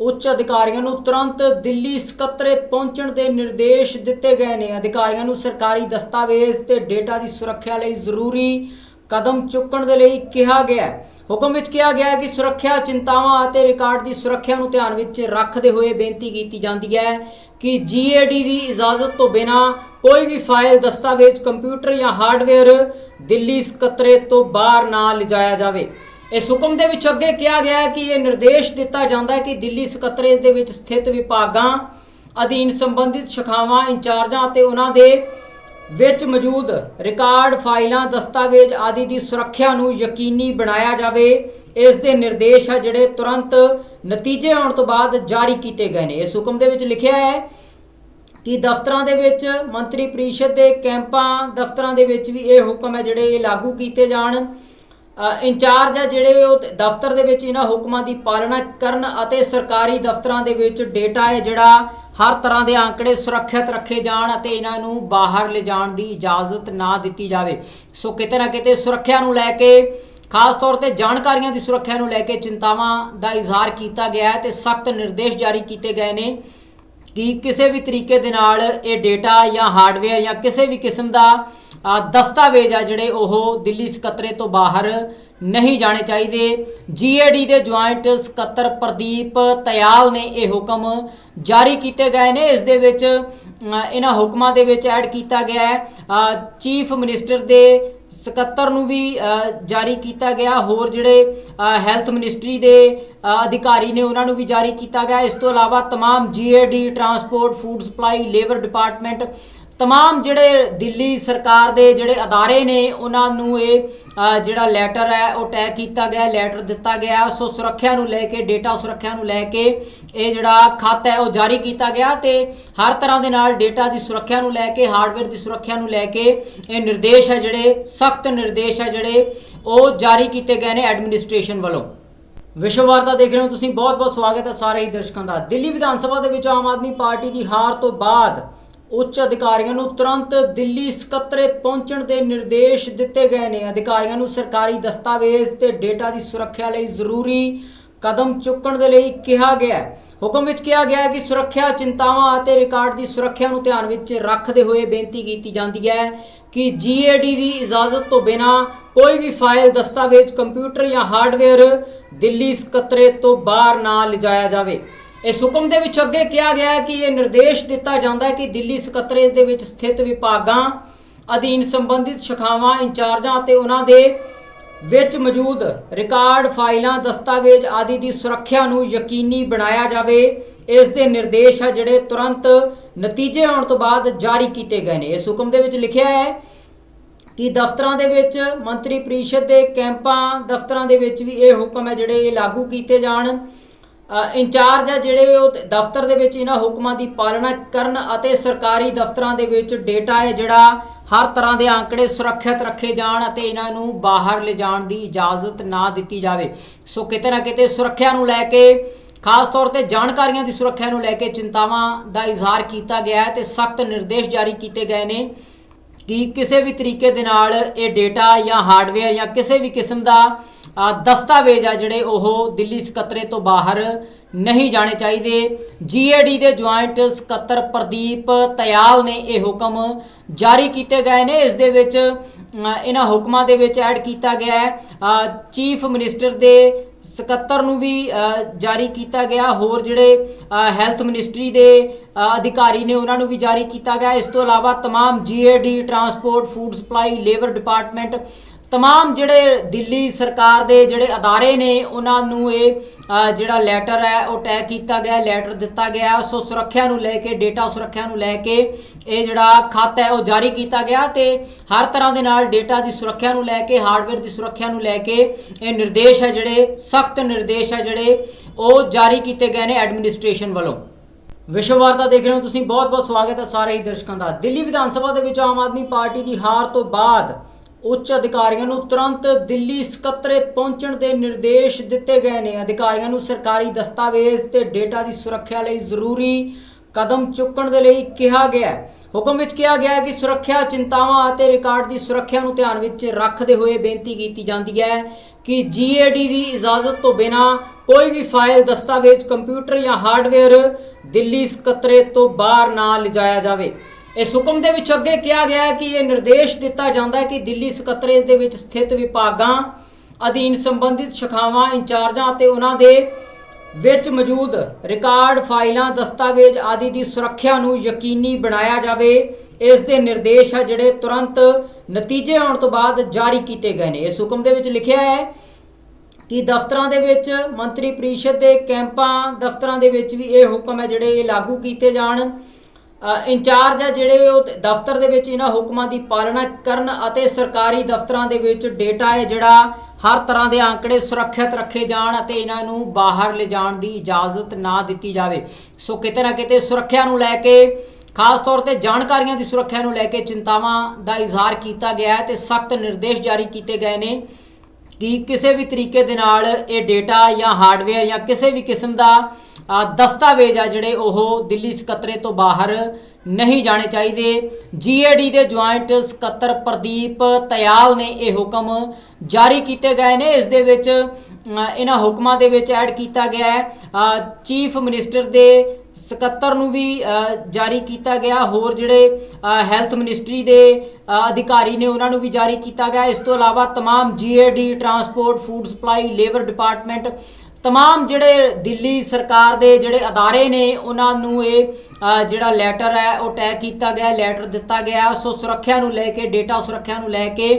ਉੱਚ ਅਧਿਕਾਰੀਆਂ ਨੂੰ ਤੁਰੰਤ ਦਿੱਲੀ ਸਕੱਤਰੇ ਪਹੁੰਚਣ ਦੇ ਨਿਰਦੇਸ਼ ਦਿੱਤੇ ਗਏ ਨੇ। ਅਧਿਕਾਰੀਆਂ ਨੂੰ ਸਰਕਾਰੀ ਦਸਤਾਵੇਜ਼ ਤੇ ਡੇਟਾ ਦੀ ਸੁਰੱਖਿਆ ਲਈ ਜ਼ਰੂਰੀ ਕਦਮ ਚੁੱਕਣ ਦੇ ਲਈ ਕਿਹਾ ਗਿਆ ਹੈ। ਹੁਕਮ ਵਿੱਚ ਕਿਹਾ ਗਿਆ ਹੈ ਕਿ ਸੁਰੱਖਿਆ ਚਿੰਤਾਵਾਂ ਅਤੇ ਰਿਕਾਰਡ ਦੀ ਸੁਰੱਖਿਆ ਨੂੰ ਧਿਆਨ ਵਿੱਚ ਰੱਖਦੇ ਹੋਏ ਬੇਨਤੀ ਕੀਤੀ ਜਾਂਦੀ ਹੈ ਕਿ ਜੀਏਡੀ ਦੀ ਇਜਾਜ਼ਤ ਤੋਂ ਬਿਨਾ ਕੋਈ ਵੀ ਫਾਈਲ, ਦਸਤਾਵੇਜ਼, ਕੰਪਿਊਟਰ ਜਾਂ ਹਾਰਡਵੇਅਰ ਦਿੱਲੀ ਸਕੱਤਰੇ ਤੋਂ ਬਾਹਰ ਨਾ ਲਿਜਾਇਆ ਜਾਵੇ। ਇਸ ਹੁਕਮ ਦੇ ਵਿੱਚ ਅੱਗੇ ਕਿਹਾ ਗਿਆ ਹੈ ਕਿ ਇਹ ਨਿਰਦੇਸ਼ ਦਿੱਤਾ ਜਾਂਦਾ ਹੈ ਕਿ ਦਿੱਲੀ ਸਕੱਤਰੇਤ ਦੇ ਵਿੱਚ ਸਥਿਤ ਵਿਭਾਗਾਂ ਅਧੀਨ ਸੰਬੰਧਿਤ ਸ਼ਾਖਾਵਾਂ, ਇੰਚਾਰਜਾਂ ਅਤੇ ਉਹਨਾਂ ਦੇ ਵਿੱਚ ਮੌਜੂਦ ਰਿਕਾਰਡ ਫਾਈਲਾਂ, ਦਸਤਾਵੇਜ਼ ਆਦਿ ਦੀ ਸੁਰੱਖਿਆ ਨੂੰ ਯਕੀਨੀ ਬਣਾਇਆ ਜਾਵੇ। ਇਸ ਦੇ ਨਿਰਦੇਸ਼ ਆ ਜਿਹੜੇ ਤੁਰੰਤ ਨਤੀਜੇ ਆਉਣ ਤੋਂ ਬਾਅਦ ਜਾਰੀ ਕੀਤੇ ਗਏ ਨੇ। ਇਸ ਹੁਕਮ ਦੇ ਵਿੱਚ ਲਿਖਿਆ ਹੈ ਕਿ ਦਫ਼ਤਰਾਂ ਦੇ ਵਿੱਚ ਮੰਤਰੀ ਪਰਿਸ਼ਦ ਦੇ ਕੈਂਪਾਂ, ਦਫ਼ਤਰਾਂ ਦੇ ਵਿੱਚ ਵੀ ਇਹ ਹੁਕਮ ਹੈ ਜਿਹੜੇ ਇਹ ਲਾਗੂ ਕੀਤੇ ਜਾਣ। ਇੰਚਾਰਜ ਹੈ ਜਿਹੜੇ ਉਹ ਦਫ਼ਤਰ ਦੇ ਵਿੱਚ ਇਹਨਾਂ ਹੁਕਮਾਂ ਦੀ ਪਾਲਣਾ ਕਰਨ ਅਤੇ ਸਰਕਾਰੀ ਦਫ਼ਤਰਾਂ ਦੇ ਵਿੱਚ ਡੇਟਾ ਹੈ ਜਿਹੜਾ ਹਰ ਤਰ੍ਹਾਂ ਦੇ ਅੰਕੜੇ ਸੁਰੱਖਿਅਤ ਰੱਖੇ ਜਾਣ ਅਤੇ ਇਹਨਾਂ ਨੂੰ ਬਾਹਰ ਲਿਜਾਣ ਦੀ ਇਜਾਜ਼ਤ ਨਾ ਦਿੱਤੀ ਜਾਵੇ। ਸੋ ਕਿਤੇ ਨਾ ਕਿਤੇ ਸੁਰੱਖਿਆ ਨੂੰ ਲੈ ਕੇ, ਖਾਸ ਤੌਰ ਤੇ ਜਾਣਕਾਰੀਆਂ ਦੀ ਸੁਰੱਖਿਆ ਨੂੰ ਲੈ ਕੇ ਚਿੰਤਾਵਾਂ ਦਾ ਇਜ਼ਹਾਰ ਕੀਤਾ ਗਿਆ ਹੈ ਤੇ ਸਖਤ ਨਿਰਦੇਸ਼ ਜਾਰੀ ਕੀਤੇ ਗਏ ਨੇ ਕਿ ਕਿਸੇ ਵੀ ਤਰੀਕੇ ਦੇ ਨਾਲ ਇਹ ਡੇਟਾ ਜਾਂ ਹਾਰਡਵੇਅਰ ਜਾਂ ਕਿਸੇ ਵੀ ਕਿਸਮ ਦਾ ਦਸਤਾਵੇਜ਼ ਆ ਜਿਹੜੇ ਉਹ ਦਿੱਲੀ ਸਕੱਤਰੇ ਤੋਂ ਬਾਹਰ ਨਹੀਂ ਜਾਣੇ ਚਾਹੀਦੇ ਜੀਏਡੀ ਦੇ ਜੁਆਇੰਟ ਸਕੱਤਰ ਪ੍ਰਦੀਪ ਤਿਆਲ ਨੇ ਇਹ ਹੁਕਮ ਜਾਰੀ ਕੀਤੇ ਗਏ ਨੇ ਇਸ ਦੇ ਵਿੱਚ ਅ, ਇਹਨਾਂ ਹੁਕਮਾਂ ਦੇ ਵਿੱਚ ਐਡ ਕੀਤਾ ਗਿਆ ਹੈ ਚੀਫ ਮਿਨਿਸਟਰ ਦੇ ਸਕੱਤਰ ਨੂੰ ਵੀ ਅ, ਜਾਰੀ ਕੀਤਾ ਗਿਆ ਹੋਰ ਜਿਹੜੇ ਹੈਲਥ ਮਿਨਿਸਟਰੀ ਦੇ ਅ, ਅਧਿਕਾਰੀ ਨੇ ਉਹਨਾਂ ਨੂੰ ਵੀ ਜਾਰੀ ਕੀਤਾ ਗਿਆ ਇਸ ਤੋਂ ਇਲਾਵਾ तमाम GAD transport food supply labour department तमाम ਜਿਹੜੇ ਦਿੱਲੀ ਸਰਕਾਰ ਦੇ ਜਿਹੜੇ ਅਦਾਰੇ ਨੇ ਉਹਨਾਂ ਨੂੰ ਇਹ ਅ, ਜਿਹੜਾ ਲੈਟਰ ਹੈ ਉਹ ਟੈਗ ਕੀਤਾ ਗਿਆ ਲੈਟਰ ਦਿੱਤਾ ਗਿਆ ਸੋ ਸੁਰੱਖਿਆ ਨੂੰ ਲੈ ਕੇ ਡੇਟਾ ਸੁਰੱਖਿਆ ਨੂੰ ਲੈ ਕੇ ਇਹ ਜਿਹੜਾ ਖੱਤ ਹੈ ਉਹ ਜਾਰੀ ਕੀਤਾ ਗਿਆ ਤੇ ਹਰ ਤਰ੍ਹਾਂ ਦੇ ਨਾਲ ਡੇਟਾ ਦੀ ਸੁਰੱਖਿਆ ਨੂੰ ਲੈ ਕੇ ਹਾਰਡਵੇਅਰ ਦੀ ਸੁਰੱਖਿਆ ਨੂੰ ਲੈ ਕੇ ਇਹ ਨਿਰਦੇਸ਼ ਹੈ ਜਿਹੜੇ ਸਖਤ ਨਿਰਦੇਸ਼ ਹੈ ਜਿਹੜੇ ਉਹ ਜਾਰੀ ਕੀਤੇ ਗਏ ਨੇ ਐਡਮਿਨਿਸਟ੍ਰੇਸ਼ਨ ਵੱਲੋਂ ਵਿਸ਼ਵ ਵਾਰਤਾ ਦੇਖ ਰਹੇ ਹੋ ਤੁਸੀਂ ਬਹੁਤ ਬਹੁਤ ਸਵਾਗਤ ਹੈ ਸਾਰੇ ਹੀ ਦਰਸ਼ਕਾਂ ਦਾ ਦਿੱਲੀ ਵਿਧਾਨ ਸਭਾ ਦੇ ਵਿੱਚ ਆਮ ਆਦਮੀ ਪਾਰਟੀ ਦੀ ਹਾਰ ਤੋਂ ਬਾਅਦ ਉੱਚ ਅਧਿਕਾਰੀਆਂ ਨੂੰ ਤੁਰੰਤ ਦਿੱਲੀ ਸਕੱਤਰੇ ਪਹੁੰਚਣ ਦੇ ਨਿਰਦੇਸ਼ ਦਿੱਤੇ ਗਏ ਨੇ। ਅਧਿਕਾਰੀਆਂ ਨੂੰ ਸਰਕਾਰੀ ਦਸਤਾਵੇਜ਼ ਤੇ ਡੇਟਾ ਦੀ ਸੁਰੱਖਿਆ ਲਈ ਜ਼ਰੂਰੀ ਕਦਮ ਚੁੱਕਣ ਦੇ ਲਈ ਕਿਹਾ ਗਿਆ ਹੈ। ਹੁਕਮ ਵਿੱਚ ਕਿਹਾ ਗਿਆ ਹੈ ਕਿ ਸੁਰੱਖਿਆ, ਚਿੰਤਾਵਾਂ ਅਤੇ ਰਿਕਾਰਡ ਦੀ ਸੁਰੱਖਿਆ ਨੂੰ ਧਿਆਨ ਵਿੱਚ ਰੱਖਦੇ ਹੋਏ ਬੇਨਤੀ ਕੀਤੀ ਜਾਂਦੀ ਹੈ ਕਿ ਜੀਏਡੀ ਦੀ ਇਜਾਜ਼ਤ ਤੋਂ ਬਿਨਾ ਕੋਈ ਵੀ ਫਾਈਲ, ਦਸਤਾਵੇਜ਼, ਕੰਪਿਊਟਰ ਜਾਂ ਹਾਰਡਵੇਅਰ ਦਿੱਲੀ ਸਕੱਤਰੇ ਤੋਂ ਬਾਹਰ ਨਾ ਲਿਜਾਇਆ ਜਾਵੇ। ਇਸ ਹੁਕਮ ਦੇ ਵਿੱਚ ਅੱਗੇ ਕਿਹਾ ਗਿਆ ਹੈ ਕਿ ਇਹ ਨਿਰਦੇਸ਼ ਦਿੱਤਾ ਜਾਂਦਾ ਹੈ ਕਿ ਦਿੱਲੀ ਸਕੱਤਰੇਤ ਦੇ ਵਿੱਚ ਸਥਿਤ ਵਿਭਾਗਾਂ ਅਧੀਨ ਸੰਬੰਧਿਤ ਸ਼ਾਖਾਵਾਂ, ਇੰਚਾਰਜਾਂ ਅਤੇ ਉਹਨਾਂ ਦੇ ਵਿੱਚ ਮੌਜੂਦ ਰਿਕਾਰਡ ਫਾਈਲਾਂ, ਦਸਤਾਵੇਜ਼ ਆਦਿ ਦੀ ਸੁਰੱਖਿਆ ਨੂੰ ਯਕੀਨੀ ਬਣਾਇਆ ਜਾਵੇ। ਇਸ ਦੇ ਨਿਰਦੇਸ਼ ਆ ਜਿਹੜੇ ਤੁਰੰਤ ਨਤੀਜੇ ਆਉਣ ਤੋਂ ਬਾਅਦ ਜਾਰੀ ਕੀਤੇ ਗਏ ਨੇ। ਇਸ ਹੁਕਮ ਦੇ ਵਿੱਚ ਲਿਖਿਆ ਹੈ ਕਿ ਦਫ਼ਤਰਾਂ ਦੇ ਵਿੱਚ ਮੰਤਰੀ ਪਰਿਸ਼ਦ ਦੇ ਕੈਂਪਾਂ, ਦਫ਼ਤਰਾਂ ਦੇ ਵਿੱਚ ਵੀ ਇਹ ਹੁਕਮ ਹੈ ਜਿਹੜੇ ਇਹ ਲਾਗੂ ਕੀਤੇ ਜਾਣ। ਇੰਚਾਰਜ ਆ ਜਿਹੜੇ ਉਹ ਦਫ਼ਤਰ ਦੇ ਵਿੱਚ ਇਹਨਾਂ ਹੁਕਮਾਂ ਦੀ ਪਾਲਣਾ ਕਰਨ ਅਤੇ ਸਰਕਾਰੀ ਦਫ਼ਤਰਾਂ ਦੇ ਵਿੱਚ ਡੇਟਾ ਹੈ ਜਿਹੜਾ ਹਰ ਤਰ੍ਹਾਂ ਦੇ ਅੰਕੜੇ ਸੁਰੱਖਿਅਤ ਰੱਖੇ ਜਾਣ ਅਤੇ ਇਹਨਾਂ ਨੂੰ ਬਾਹਰ ਲਿਜਾਣ ਦੀ ਇਜਾਜ਼ਤ ਨਾ ਦਿੱਤੀ ਜਾਵੇ। ਸੋ ਕਿਤੇ ਨਾ ਕਿਤੇ ਸੁਰੱਖਿਆ ਨੂੰ ਲੈ ਕੇ, ਖਾਸ ਤੌਰ ਤੇ ਜਾਣਕਾਰੀਆਂ ਦੀ ਸੁਰੱਖਿਆ ਨੂੰ ਲੈ ਕੇ ਚਿੰਤਾਵਾਂ ਦਾ ਇਜ਼ਹਾਰ ਕੀਤਾ ਗਿਆ ਹੈ ਤੇ ਸਖਤ ਨਿਰਦੇਸ਼ ਜਾਰੀ ਕੀਤੇ ਗਏ ਨੇ ਕਿ ਕਿਸੇ ਵੀ ਤਰੀਕੇ ਦੇ ਨਾਲ ਇਹ ਡੇਟਾ ਜਾਂ ਹਾਰਡਵੇਅਰ ਜਾਂ ਕਿਸੇ ਵੀ ਕਿਸਮ ਦਾ ਦਸਤਾਵੇਜ਼ ਆ ਜਿਹੜੇ ਉਹ ਦਿੱਲੀ ਸਕੱਤਰੇ ਤੋਂ ਬਾਹਰ ਨਹੀਂ ਜਾਣੇ ਚਾਹੀਦੇ ਜੀਏਡੀ ਦੇ ਜੁਆਇੰਟ ਸਕੱਤਰ ਪ੍ਰਦੀਪ ਤਿਆਲ ਨੇ ਇਹ ਹੁਕਮ ਜਾਰੀ ਕੀਤੇ ਗਏ ਨੇ ਇਸ ਦੇ ਵਿੱਚ ਅ, ਇਹਨਾਂ ਹੁਕਮਾਂ ਦੇ ਵਿੱਚ ਐਡ ਕੀਤਾ ਗਿਆ ਹੈ ਚੀਫ ਮਿਨਿਸਟਰ ਦੇ ਸਕੱਤਰ ਨੂੰ ਵੀ ਅ, ਜਾਰੀ ਕੀਤਾ ਗਿਆ ਹੋਰ ਜਿਹੜੇ ਹੈਲਥ ਮਿਨਿਸਟਰੀ ਦੇ ਅ, ਅਧਿਕਾਰੀ ਨੇ ਉਹਨਾਂ ਨੂੰ ਵੀ ਜਾਰੀ ਕੀਤਾ ਗਿਆ ਇਸ ਤੋਂ ਇਲਾਵਾ तमाम GAD transport food supply labour department ਤਮਾਮ ਜਿਹੜੇ ਦਿੱਲੀ ਸਰਕਾਰ ਦੇ ਜਿਹੜੇ ਅਦਾਰੇ ਨੇ ਉਹਨਾਂ ਨੂੰ ਇਹ ਜਿਹੜਾ ਲੈਟਰ ਹੈ ਉਹ ਟੈਗ ਕੀਤਾ ਗਿਆ ਲੈਟਰ ਦਿੱਤਾ ਗਿਆ ਸੋ ਸੁਰੱਖਿਆ ਨੂੰ ਲੈ ਕੇ ਡੇਟਾ ਸੁਰੱਖਿਆ ਨੂੰ ਲੈ ਕੇ ਇਹ ਜਿਹੜਾ ਖਾਤਾ ਹੈ ਉਹ ਜਾਰੀ ਕੀਤਾ ਗਿਆ ਤੇ ਹਰ ਤਰ੍ਹਾਂ ਦੇ ਨਾਲ ਡੇਟਾ ਦੀ ਸੁਰੱਖਿਆ ਨੂੰ ਲੈ ਕੇ ਹਾਰਡਵੇਅਰ ਦੀ ਸੁਰੱਖਿਆ ਨੂੰ ਲੈ ਕੇ ਇਹ ਨਿਰਦੇਸ਼ ਹੈ ਜਿਹੜੇ ਸਖਤ ਨਿਰਦੇਸ਼ ਹੈ ਜਿਹੜੇ ਉਹ ਜਾਰੀ ਕੀਤੇ ਗਏ ਨੇ ਐਡਮਿਨਿਸਟ੍ਰੇਸ਼ਨ ਵੱਲੋਂ ਵਿਸ਼ਵ ਵਾਰਤਾ ਦੇਖ ਰਹੇ ਹੋ ਤੁਸੀਂ ਬਹੁਤ ਬਹੁਤ ਸਵਾਗਤ ਹੈ ਸਾਰੇ ਹੀ ਦਰਸ਼ਕਾਂ ਦਾ ਦਿੱਲੀ ਵਿਧਾਨ ਸਭਾ ਦੇ ਵਿੱਚ ਆਮ ਆਦਮੀ ਪਾਰਟੀ ਦੀ ਹਾਰ ਤੋਂ ਬਾਅਦ ਉੱਚ ਅਧਿਕਾਰੀਆਂ ਨੂੰ ਤੁਰੰਤ ਦਿੱਲੀ ਸਕੱਤਰੇਤ ਪਹੁੰਚਣ ਦੇ ਨਿਰਦੇਸ਼ ਦਿੱਤੇ ਗਏ ਨੇ। ਅਧਿਕਾਰੀਆਂ ਨੂੰ ਸਰਕਾਰੀ ਦਸਤਾਵੇਜ਼ ਤੇ ਡੇਟਾ ਦੀ ਸੁਰੱਖਿਆ ਲਈ ਜ਼ਰੂਰੀ ਕਦਮ ਚੁੱਕਣ ਦੇ ਲਈ ਕਿਹਾ ਗਿਆ ਹੈ। ਹੁਕਮ ਵਿੱਚ ਕਿਹਾ ਗਿਆ ਹੈ ਕਿ ਸੁਰੱਖਿਆ, ਚਿੰਤਾਵਾਂ ਅਤੇ ਰਿਕਾਰਡ ਦੀ ਸੁਰੱਖਿਆ ਨੂੰ ਧਿਆਨ ਵਿੱਚ ਰੱਖਦੇ ਹੋਏ ਬੇਨਤੀ ਕੀਤੀ ਜਾਂਦੀ ਹੈ ਕਿ ਜੀਏਡੀ ਦੀ ਇਜਾਜ਼ਤ ਤੋਂ ਬਿਨਾ ਕੋਈ ਵੀ ਫਾਈਲ, ਦਸਤਾਵੇਜ਼, ਕੰਪਿਊਟਰ ਜਾਂ ਹਾਰਡਵੇਅਰ ਦਿੱਲੀ ਸਕੱਤਰੇਤ ਤੋਂ ਬਾਹਰ ਨਾ ਲਿਜਾਇਆ ਜਾਵੇ। ਇਸ ਹੁਕਮ ਦੇ ਵਿੱਚ ਅੱਗੇ ਕਿਹਾ ਗਿਆ ਹੈ ਕਿ ਇਹ ਨਿਰਦੇਸ਼ ਦਿੱਤਾ ਜਾਂਦਾ ਹੈ ਕਿ ਦਿੱਲੀ ਸਕੱਤਰੇਤ ਦੇ ਵਿੱਚ ਸਥਿਤ ਵਿਭਾਗਾਂ ਅਧੀਨ ਸੰਬੰਧਿਤ ਸ਼ਾਖਾਵਾਂ, ਇੰਚਾਰਜਾਂ ਅਤੇ ਉਹਨਾਂ ਦੇ ਵਿੱਚ ਮੌਜੂਦ ਰਿਕਾਰਡ ਫਾਈਲਾਂ, ਦਸਤਾਵੇਜ਼ ਆਦਿ ਦੀ ਸੁਰੱਖਿਆ ਨੂੰ ਯਕੀਨੀ ਬਣਾਇਆ ਜਾਵੇ। ਇਸ ਦੇ ਨਿਰਦੇਸ਼ ਹੈ ਜਿਹੜੇ ਤੁਰੰਤ ਨਤੀਜੇ ਆਉਣ ਤੋਂ ਬਾਅਦ ਜਾਰੀ ਕੀਤੇ ਗਏ ਨੇ। ਇਸ ਹੁਕਮ ਦੇ ਵਿੱਚ ਲਿਖਿਆ ਹੈ ਕਿ ਦਫ਼ਤਰਾਂ ਦੇ ਵਿੱਚ ਮੰਤਰੀ ਪਰਿਸ਼ਦ ਦੇ ਕੈਂਪਾਂ, ਦਫ਼ਤਰਾਂ ਦੇ ਵਿੱਚ ਵੀ ਇਹ ਹੁਕਮ ਹੈ ਜਿਹੜੇ ਇਹ ਲਾਗੂ ਕੀਤੇ ਜਾਣ। ਇੰਚਾਰਜ ਹੈ ਜਿਹੜੇ ਉਹ ਦਫ਼ਤਰ ਦੇ ਵਿੱਚ ਇਹਨਾਂ ਹੁਕਮਾਂ ਦੀ ਪਾਲਣਾ ਕਰਨ ਅਤੇ ਸਰਕਾਰੀ ਦਫ਼ਤਰਾਂ ਦੇ ਵਿੱਚ ਡੇਟਾ ਹੈ ਜਿਹੜਾ ਹਰ ਤਰ੍ਹਾਂ ਦੇ ਅੰਕੜੇ ਸੁਰੱਖਿਅਤ ਰੱਖੇ ਜਾਣ ਅਤੇ ਇਹਨਾਂ ਨੂੰ ਬਾਹਰ ਲਿਜਾਣ ਦੀ ਇਜਾਜ਼ਤ ਨਾ ਦਿੱਤੀ ਜਾਵੇ। ਸੋ ਕਿਤੇ ਨਾ ਕਿਤੇ ਸੁਰੱਖਿਆ ਨੂੰ ਲੈ ਕੇ, ਖਾਸ ਤੌਰ ਤੇ ਜਾਣਕਾਰੀਆਂ ਦੀ ਸੁਰੱਖਿਆ ਨੂੰ ਲੈ ਕੇ ਚਿੰਤਾਵਾਂ ਦਾ ਇਜ਼ਹਾਰ ਕੀਤਾ ਗਿਆ ਹੈ ਤੇ ਸਖਤ ਨਿਰਦੇਸ਼ ਜਾਰੀ ਕੀਤੇ ਗਏ ਨੇ ਕਿ ਕਿਸੇ ਵੀ ਤਰੀਕੇ ਦੇ ਨਾਲ ਇਹ ਡੇਟਾ ਜਾਂ ਹਾਰਡਵੇਅਰ ਜਾਂ ਕਿਸੇ ਵੀ ਕਿਸਮ ਦਾ ਦਸਤਾਵੇਜ਼ ਆ ਜਿਹੜੇ ਉਹ ਦਿੱਲੀ ਸਕੱਤਰੇ ਤੋਂ ਬਾਹਰ ਨਹੀਂ ਜਾਣੇ ਚਾਹੀਦੇ ਜੀਏਡੀ ਦੇ ਜੁਆਇੰਟ ਸਕੱਤਰ ਪ੍ਰਦੀਪ ਤਿਆਲ ਨੇ ਇਹ ਹੁਕਮ ਜਾਰੀ ਕੀਤੇ ਗਏ ਨੇ ਇਸ ਦੇ ਵਿੱਚ ਅ, ਇਹਨਾਂ ਹੁਕਮਾਂ ਦੇ ਵਿੱਚ ਐਡ ਕੀਤਾ ਗਿਆ ਹੈ ਚੀਫ ਮਿਨਿਸਟਰ ਦੇ ਸਕੱਤਰ ਨੂੰ ਵੀ ਅ, ਜਾਰੀ ਕੀਤਾ ਗਿਆ ਹੋਰ ਜਿਹੜੇ ਹੈਲਥ ਮਿਨਿਸਟਰੀ ਦੇ ਅ, ਅਧਿਕਾਰੀ ਨੇ ਉਹਨਾਂ ਨੂੰ ਵੀ ਜਾਰੀ ਕੀਤਾ ਗਿਆ ਇਸ ਤੋਂ ਇਲਾਵਾ तमाम GAD transport food supply labour department तमाम ਜਿਹੜੇ ਦਿੱਲੀ ਸਰਕਾਰ ਦੇ ਜਿਹੜੇ ਅਦਾਰੇ ਨੇ ਉਹਨਾਂ ਨੂੰ ਇਹ ਅ, ਜਿਹੜਾ ਲੈਟਰ ਹੈ ਉਹ ਟੈਗ ਕੀਤਾ ਗਿਆ ਲੈਟਰ ਦਿੱਤਾ ਗਿਆ ਸੋ ਸੁਰੱਖਿਆ ਨੂੰ ਲੈ ਕੇ ਡੇਟਾ ਸੁਰੱਖਿਆ ਨੂੰ ਲੈ ਕੇ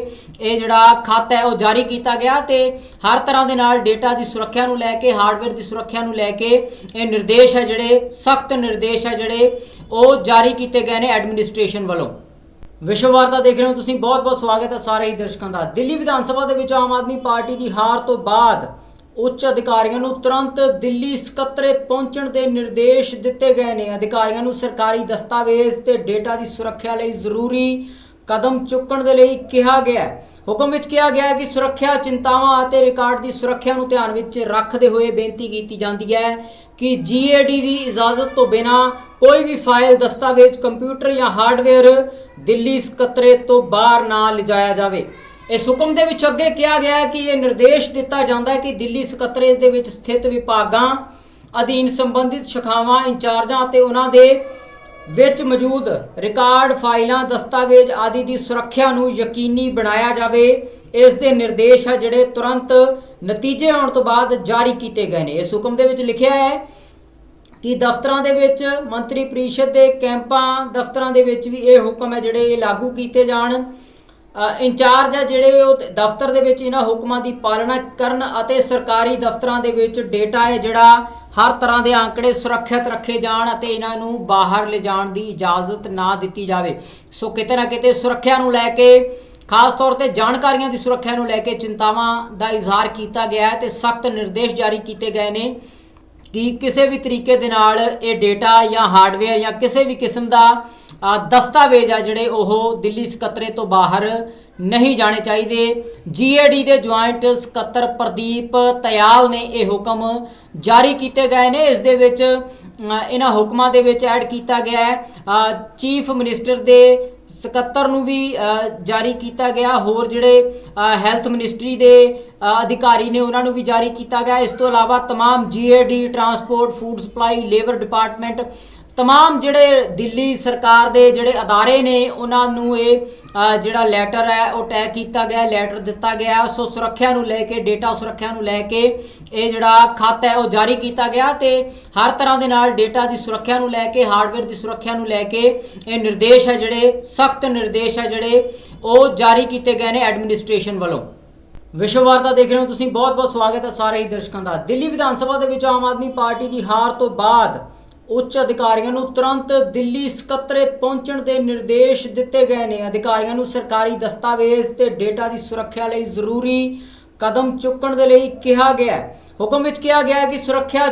ਇਹ ਜਿਹੜਾ ਖਤ ਹੈ ਉਹ ਜਾਰੀ ਕੀਤਾ ਗਿਆ ਤੇ ਹਰ ਤਰ੍ਹਾਂ ਦੇ ਨਾਲ ਡੇਟਾ ਦੀ ਸੁਰੱਖਿਆ ਨੂੰ ਲੈ ਕੇ ਹਾਰਡਵੇਅਰ ਦੀ ਸੁਰੱਖਿਆ ਨੂੰ ਲੈ ਕੇ ਇਹ ਨਿਰਦੇਸ਼ ਹੈ ਜਿਹੜੇ ਸਖਤ ਨਿਰਦੇਸ਼ ਹੈ ਜਿਹੜੇ ਉਹ ਜਾਰੀ ਕੀਤੇ ਗਏ ਨੇ ਐਡਮਿਨਿਸਟ੍ਰੇਸ਼ਨ ਵੱਲੋਂ ਵਿਸ਼ਵ ਵਾਰਤਾ ਦੇਖ ਰਹੇ ਹੋ ਤੁਸੀਂ ਬਹੁਤ ਬਹੁਤ ਸਵਾਗਤ ਹੈ ਸਾਰੇ ਹੀ ਦਰਸ਼ਕਾਂ ਦਾ ਦਿੱਲੀ ਵਿਧਾਨ ਸਭਾ ਦੇ ਵਿੱਚ ਆਮ ਆਦਮੀ ਪਾਰਟੀ ਦੀ ਹਾਰ ਤੋਂ ਬਾਅਦ ਉੱਚ ਅਧਿਕਾਰੀਆਂ ਨੂੰ ਤੁਰੰਤ ਦਿੱਲੀ ਸਕੱਤਰੇਤ ਪਹੁੰਚਣ ਦੇ ਨਿਰਦੇਸ਼ ਦਿੱਤੇ ਗਏ ਨੇ। ਅਧਿਕਾਰੀਆਂ ਨੂੰ ਸਰਕਾਰੀ ਦਸਤਾਵੇਜ਼ ਤੇ ਡੇਟਾ ਦੀ ਸੁਰੱਖਿਆ ਲਈ ਜ਼ਰੂਰੀ ਕਦਮ ਚੁੱਕਣ ਦੇ ਲਈ ਕਿਹਾ ਗਿਆ ਹੈ। ਹੁਕਮ ਵਿੱਚ ਕਿਹਾ ਗਿਆ ਹੈ ਕਿ ਸੁਰੱਖਿਆ ਚਿੰਤਾਵਾਂ ਅਤੇ ਰਿਕਾਰਡ ਦੀ ਸੁਰੱਖਿਆ ਨੂੰ ਧਿਆਨ ਵਿੱਚ ਰੱਖਦੇ ਹੋਏ ਬੇਨਤੀ ਕੀਤੀ ਜਾਂਦੀ ਹੈ ਕਿ ਜੀਏਡੀ ਦੀ ਇਜਾਜ਼ਤ ਤੋਂ ਬਿਨਾ ਕੋਈ ਵੀ ਫਾਈਲ, ਦਸਤਾਵੇਜ਼, ਕੰਪਿਊਟਰ ਜਾਂ ਹਾਰਡਵੇਅਰ ਦਿੱਲੀ ਸਕੱਤਰੇ ਤੋਂ ਬਾਹਰ ਨਾ ਲਿਜਾਇਆ ਜਾਵੇ। ਇਸ ਹੁਕਮ ਦੇ ਵਿੱਚ ਅੱਗੇ ਕਿਹਾ ਗਿਆ ਹੈ ਕਿ ਇਹ ਨਿਰਦੇਸ਼ ਦਿੱਤਾ ਜਾਂਦਾ ਹੈ ਕਿ ਦਿੱਲੀ ਸਕੱਤਰੇਤ ਦੇ ਵਿੱਚ ਸਥਿਤ ਵਿਭਾਗਾਂ ਅਧੀਨ ਸੰਬੰਧਿਤ ਸ਼ਾਖਾਵਾਂ, ਇੰਚਾਰਜਾਂ ਅਤੇ ਉਹਨਾਂ ਦੇ ਵਿੱਚ ਮੌਜੂਦ ਰਿਕਾਰਡ ਫਾਈਲਾਂ, ਦਸਤਾਵੇਜ਼ ਆਦਿ ਦੀ ਸੁਰੱਖਿਆ ਨੂੰ ਯਕੀਨੀ ਬਣਾਇਆ ਜਾਵੇ। ਇਸ ਦੇ ਨਿਰਦੇਸ਼ ਹੈ ਜਿਹੜੇ ਤੁਰੰਤ ਨਤੀਜੇ ਆਉਣ ਤੋਂ ਬਾਅਦ ਜਾਰੀ ਕੀਤੇ ਗਏ ਨੇ। ਇਸ ਹੁਕਮ ਦੇ ਵਿੱਚ ਲਿਖਿਆ ਹੈ ਕਿ ਦਫ਼ਤਰਾਂ ਦੇ ਵਿੱਚ ਮੰਤਰੀ ਪਰਿਸ਼ਦ ਦੇ ਕੈਂਪਾਂ, ਦਫ਼ਤਰਾਂ ਦੇ ਵਿੱਚ ਵੀ ਇਹ ਹੁਕਮ ਹੈ ਜਿਹੜੇ ਇਹ ਲਾਗੂ ਕੀਤੇ ਜਾਣ। ਇੰਚਾਰਜ ਹੈ ਜਿਹੜੇ ਉਹ ਦਫ਼ਤਰ ਦੇ ਵਿੱਚ ਇਹਨਾਂ ਹੁਕਮਾਂ ਦੀ ਪਾਲਣਾ ਕਰਨ ਅਤੇ ਸਰਕਾਰੀ ਦਫ਼ਤਰਾਂ ਦੇ ਵਿੱਚ ਡੇਟਾ ਹੈ ਜਿਹੜਾ ਹਰ ਤਰ੍ਹਾਂ ਦੇ ਅੰਕੜੇ ਸੁਰੱਖਿਅਤ ਰੱਖੇ ਜਾਣ ਅਤੇ ਇਹਨਾਂ ਨੂੰ ਬਾਹਰ ਲਿਜਾਣ ਦੀ ਇਜਾਜ਼ਤ ਨਾ ਦਿੱਤੀ ਜਾਵੇ। ਸੋ ਕਿਤੇ ਨਾ ਕਿਤੇ ਸੁਰੱਖਿਆ ਨੂੰ ਲੈ ਕੇ, ਖਾਸ ਤੌਰ ਤੇ ਜਾਣਕਾਰੀਆਂ ਦੀ ਸੁਰੱਖਿਆ ਨੂੰ ਲੈ ਕੇ ਚਿੰਤਾਵਾਂ ਦਾ ਇਜ਼ਹਾਰ ਕੀਤਾ ਗਿਆ ਹੈ ਤੇ ਸਖਤ ਨਿਰਦੇਸ਼ ਜਾਰੀ ਕੀਤੇ ਗਏ ਨੇ ਕਿ ਕਿਸੇ ਵੀ ਤਰੀਕੇ ਦੇ ਨਾਲ ਇਹ ਡੇਟਾ ਜਾਂ ਹਾਰਡਵੇਅਰ ਜਾਂ ਕਿਸੇ ਵੀ ਕਿਸਮ ਦਾ ਦਸਤਾਵੇਜ਼ ਆ ਜਿਹੜੇ ਉਹ ਦਿੱਲੀ ਸਕੱਤਰੇ ਤੋਂ ਬਾਹਰ ਨਹੀਂ ਜਾਣੇ ਚਾਹੀਦੇ ਜੀਏਡੀ ਦੇ ਜੁਆਇੰਟ ਸਕੱਤਰ ਪ੍ਰਦੀਪ ਤਿਆਲ ਨੇ ਇਹ ਹੁਕਮ ਜਾਰੀ ਕੀਤੇ ਗਏ ਨੇ ਇਸ ਦੇ ਵਿੱਚ ਅ, ਇਹਨਾਂ ਹੁਕਮਾਂ ਦੇ ਵਿੱਚ ਐਡ ਕੀਤਾ ਗਿਆ ਹੈ ਚੀਫ ਮਿਨਿਸਟਰ ਦੇ ਸਕੱਤਰ ਨੂੰ ਵੀ ਅ, ਜਾਰੀ ਕੀਤਾ ਗਿਆ ਹੋਰ ਜਿਹੜੇ ਹੈਲਥ ਮਿਨਿਸਟਰੀ ਦੇ ਅ, ਅਧਿਕਾਰੀ ਨੇ ਉਹਨਾਂ ਨੂੰ ਵੀ ਜਾਰੀ ਕੀਤਾ ਗਿਆ ਇਸ ਤੋਂ ਇਲਾਵਾ तमाम GAD transport food supply labour department तमाम ਜਿਹੜੇ ਦਿੱਲੀ ਸਰਕਾਰ ਦੇ ਜਿਹੜੇ ਅਦਾਰੇ ਨੇ ਉਹਨਾਂ ਨੂੰ ਇਹ ਅ, ਜਿਹੜਾ ਲੈਟਰ ਹੈ ਉਹ ਟੈਗ ਕੀਤਾ ਗਿਆ ਲੈਟਰ ਦਿੱਤਾ ਗਿਆ ਸੋ ਸੁਰੱਖਿਆ ਨੂੰ ਲੈ ਕੇ ਡੇਟਾ ਸੁਰੱਖਿਆ ਨੂੰ ਲੈ ਕੇ ਇਹ ਜਿਹੜਾ ਖੱਤ ਹੈ ਉਹ ਜਾਰੀ ਕੀਤਾ ਗਿਆ ਤੇ ਹਰ ਤਰ੍ਹਾਂ ਦੇ ਨਾਲ ਡੇਟਾ ਦੀ ਸੁਰੱਖਿਆ ਨੂੰ ਲੈ ਕੇ ਹਾਰਡਵੇਅਰ ਦੀ ਸੁਰੱਖਿਆ ਨੂੰ ਲੈ ਕੇ ਇਹ ਨਿਰਦੇਸ਼ ਹੈ ਜਿਹੜੇ ਸਖਤ ਨਿਰਦੇਸ਼ ਹੈ ਜਿਹੜੇ ਉਹ ਜਾਰੀ ਕੀਤੇ ਗਏ ਨੇ ਐਡਮਿਨਿਸਟ੍ਰੇਸ਼ਨ ਵੱਲੋਂ ਵਿਸ਼ਵ ਵਾਰਤਾ ਦੇਖ ਰਹੇ ਹੋ ਤੁਸੀਂ ਬਹੁਤ ਬਹੁਤ ਸਵਾਗਤ ਹੈ ਸਾਰੇ ਹੀ ਦਰਸ਼ਕਾਂ ਦਾ ਦਿੱਲੀ ਵਿਧਾਨ ਸਭਾ ਦੇ ਵਿੱਚ ਆਮ ਆਦਮੀ ਪਾਰਟੀ ਦੀ ਹਾਰ ਤੋਂ ਬਾਅਦ ਉੱਚ ਅਧਿਕਾਰੀਆਂ ਨੂੰ ਤੁਰੰਤ ਦਿੱਲੀ ਸਕੱਤਰੇਤ ਪਹੁੰਚਣ ਦੇ ਨਿਰਦੇਸ਼ ਦਿੱਤੇ ਗਏ ਨੇ। ਅਧਿਕਾਰੀਆਂ ਨੂੰ ਸਰਕਾਰੀ ਦਸਤਾਵੇਜ਼ ਤੇ ਡੇਟਾ ਦੀ ਸੁਰੱਖਿਆ ਲਈ ਜ਼ਰੂਰੀ ਕਦਮ ਚੁੱਕਣ ਦੇ ਲਈ ਕਿਹਾ ਗਿਆ ਹੈ। ਹੁਕਮ ਵਿੱਚ ਕਿਹਾ ਗਿਆ ਹੈ ਕਿ ਸੁਰੱਖਿਆ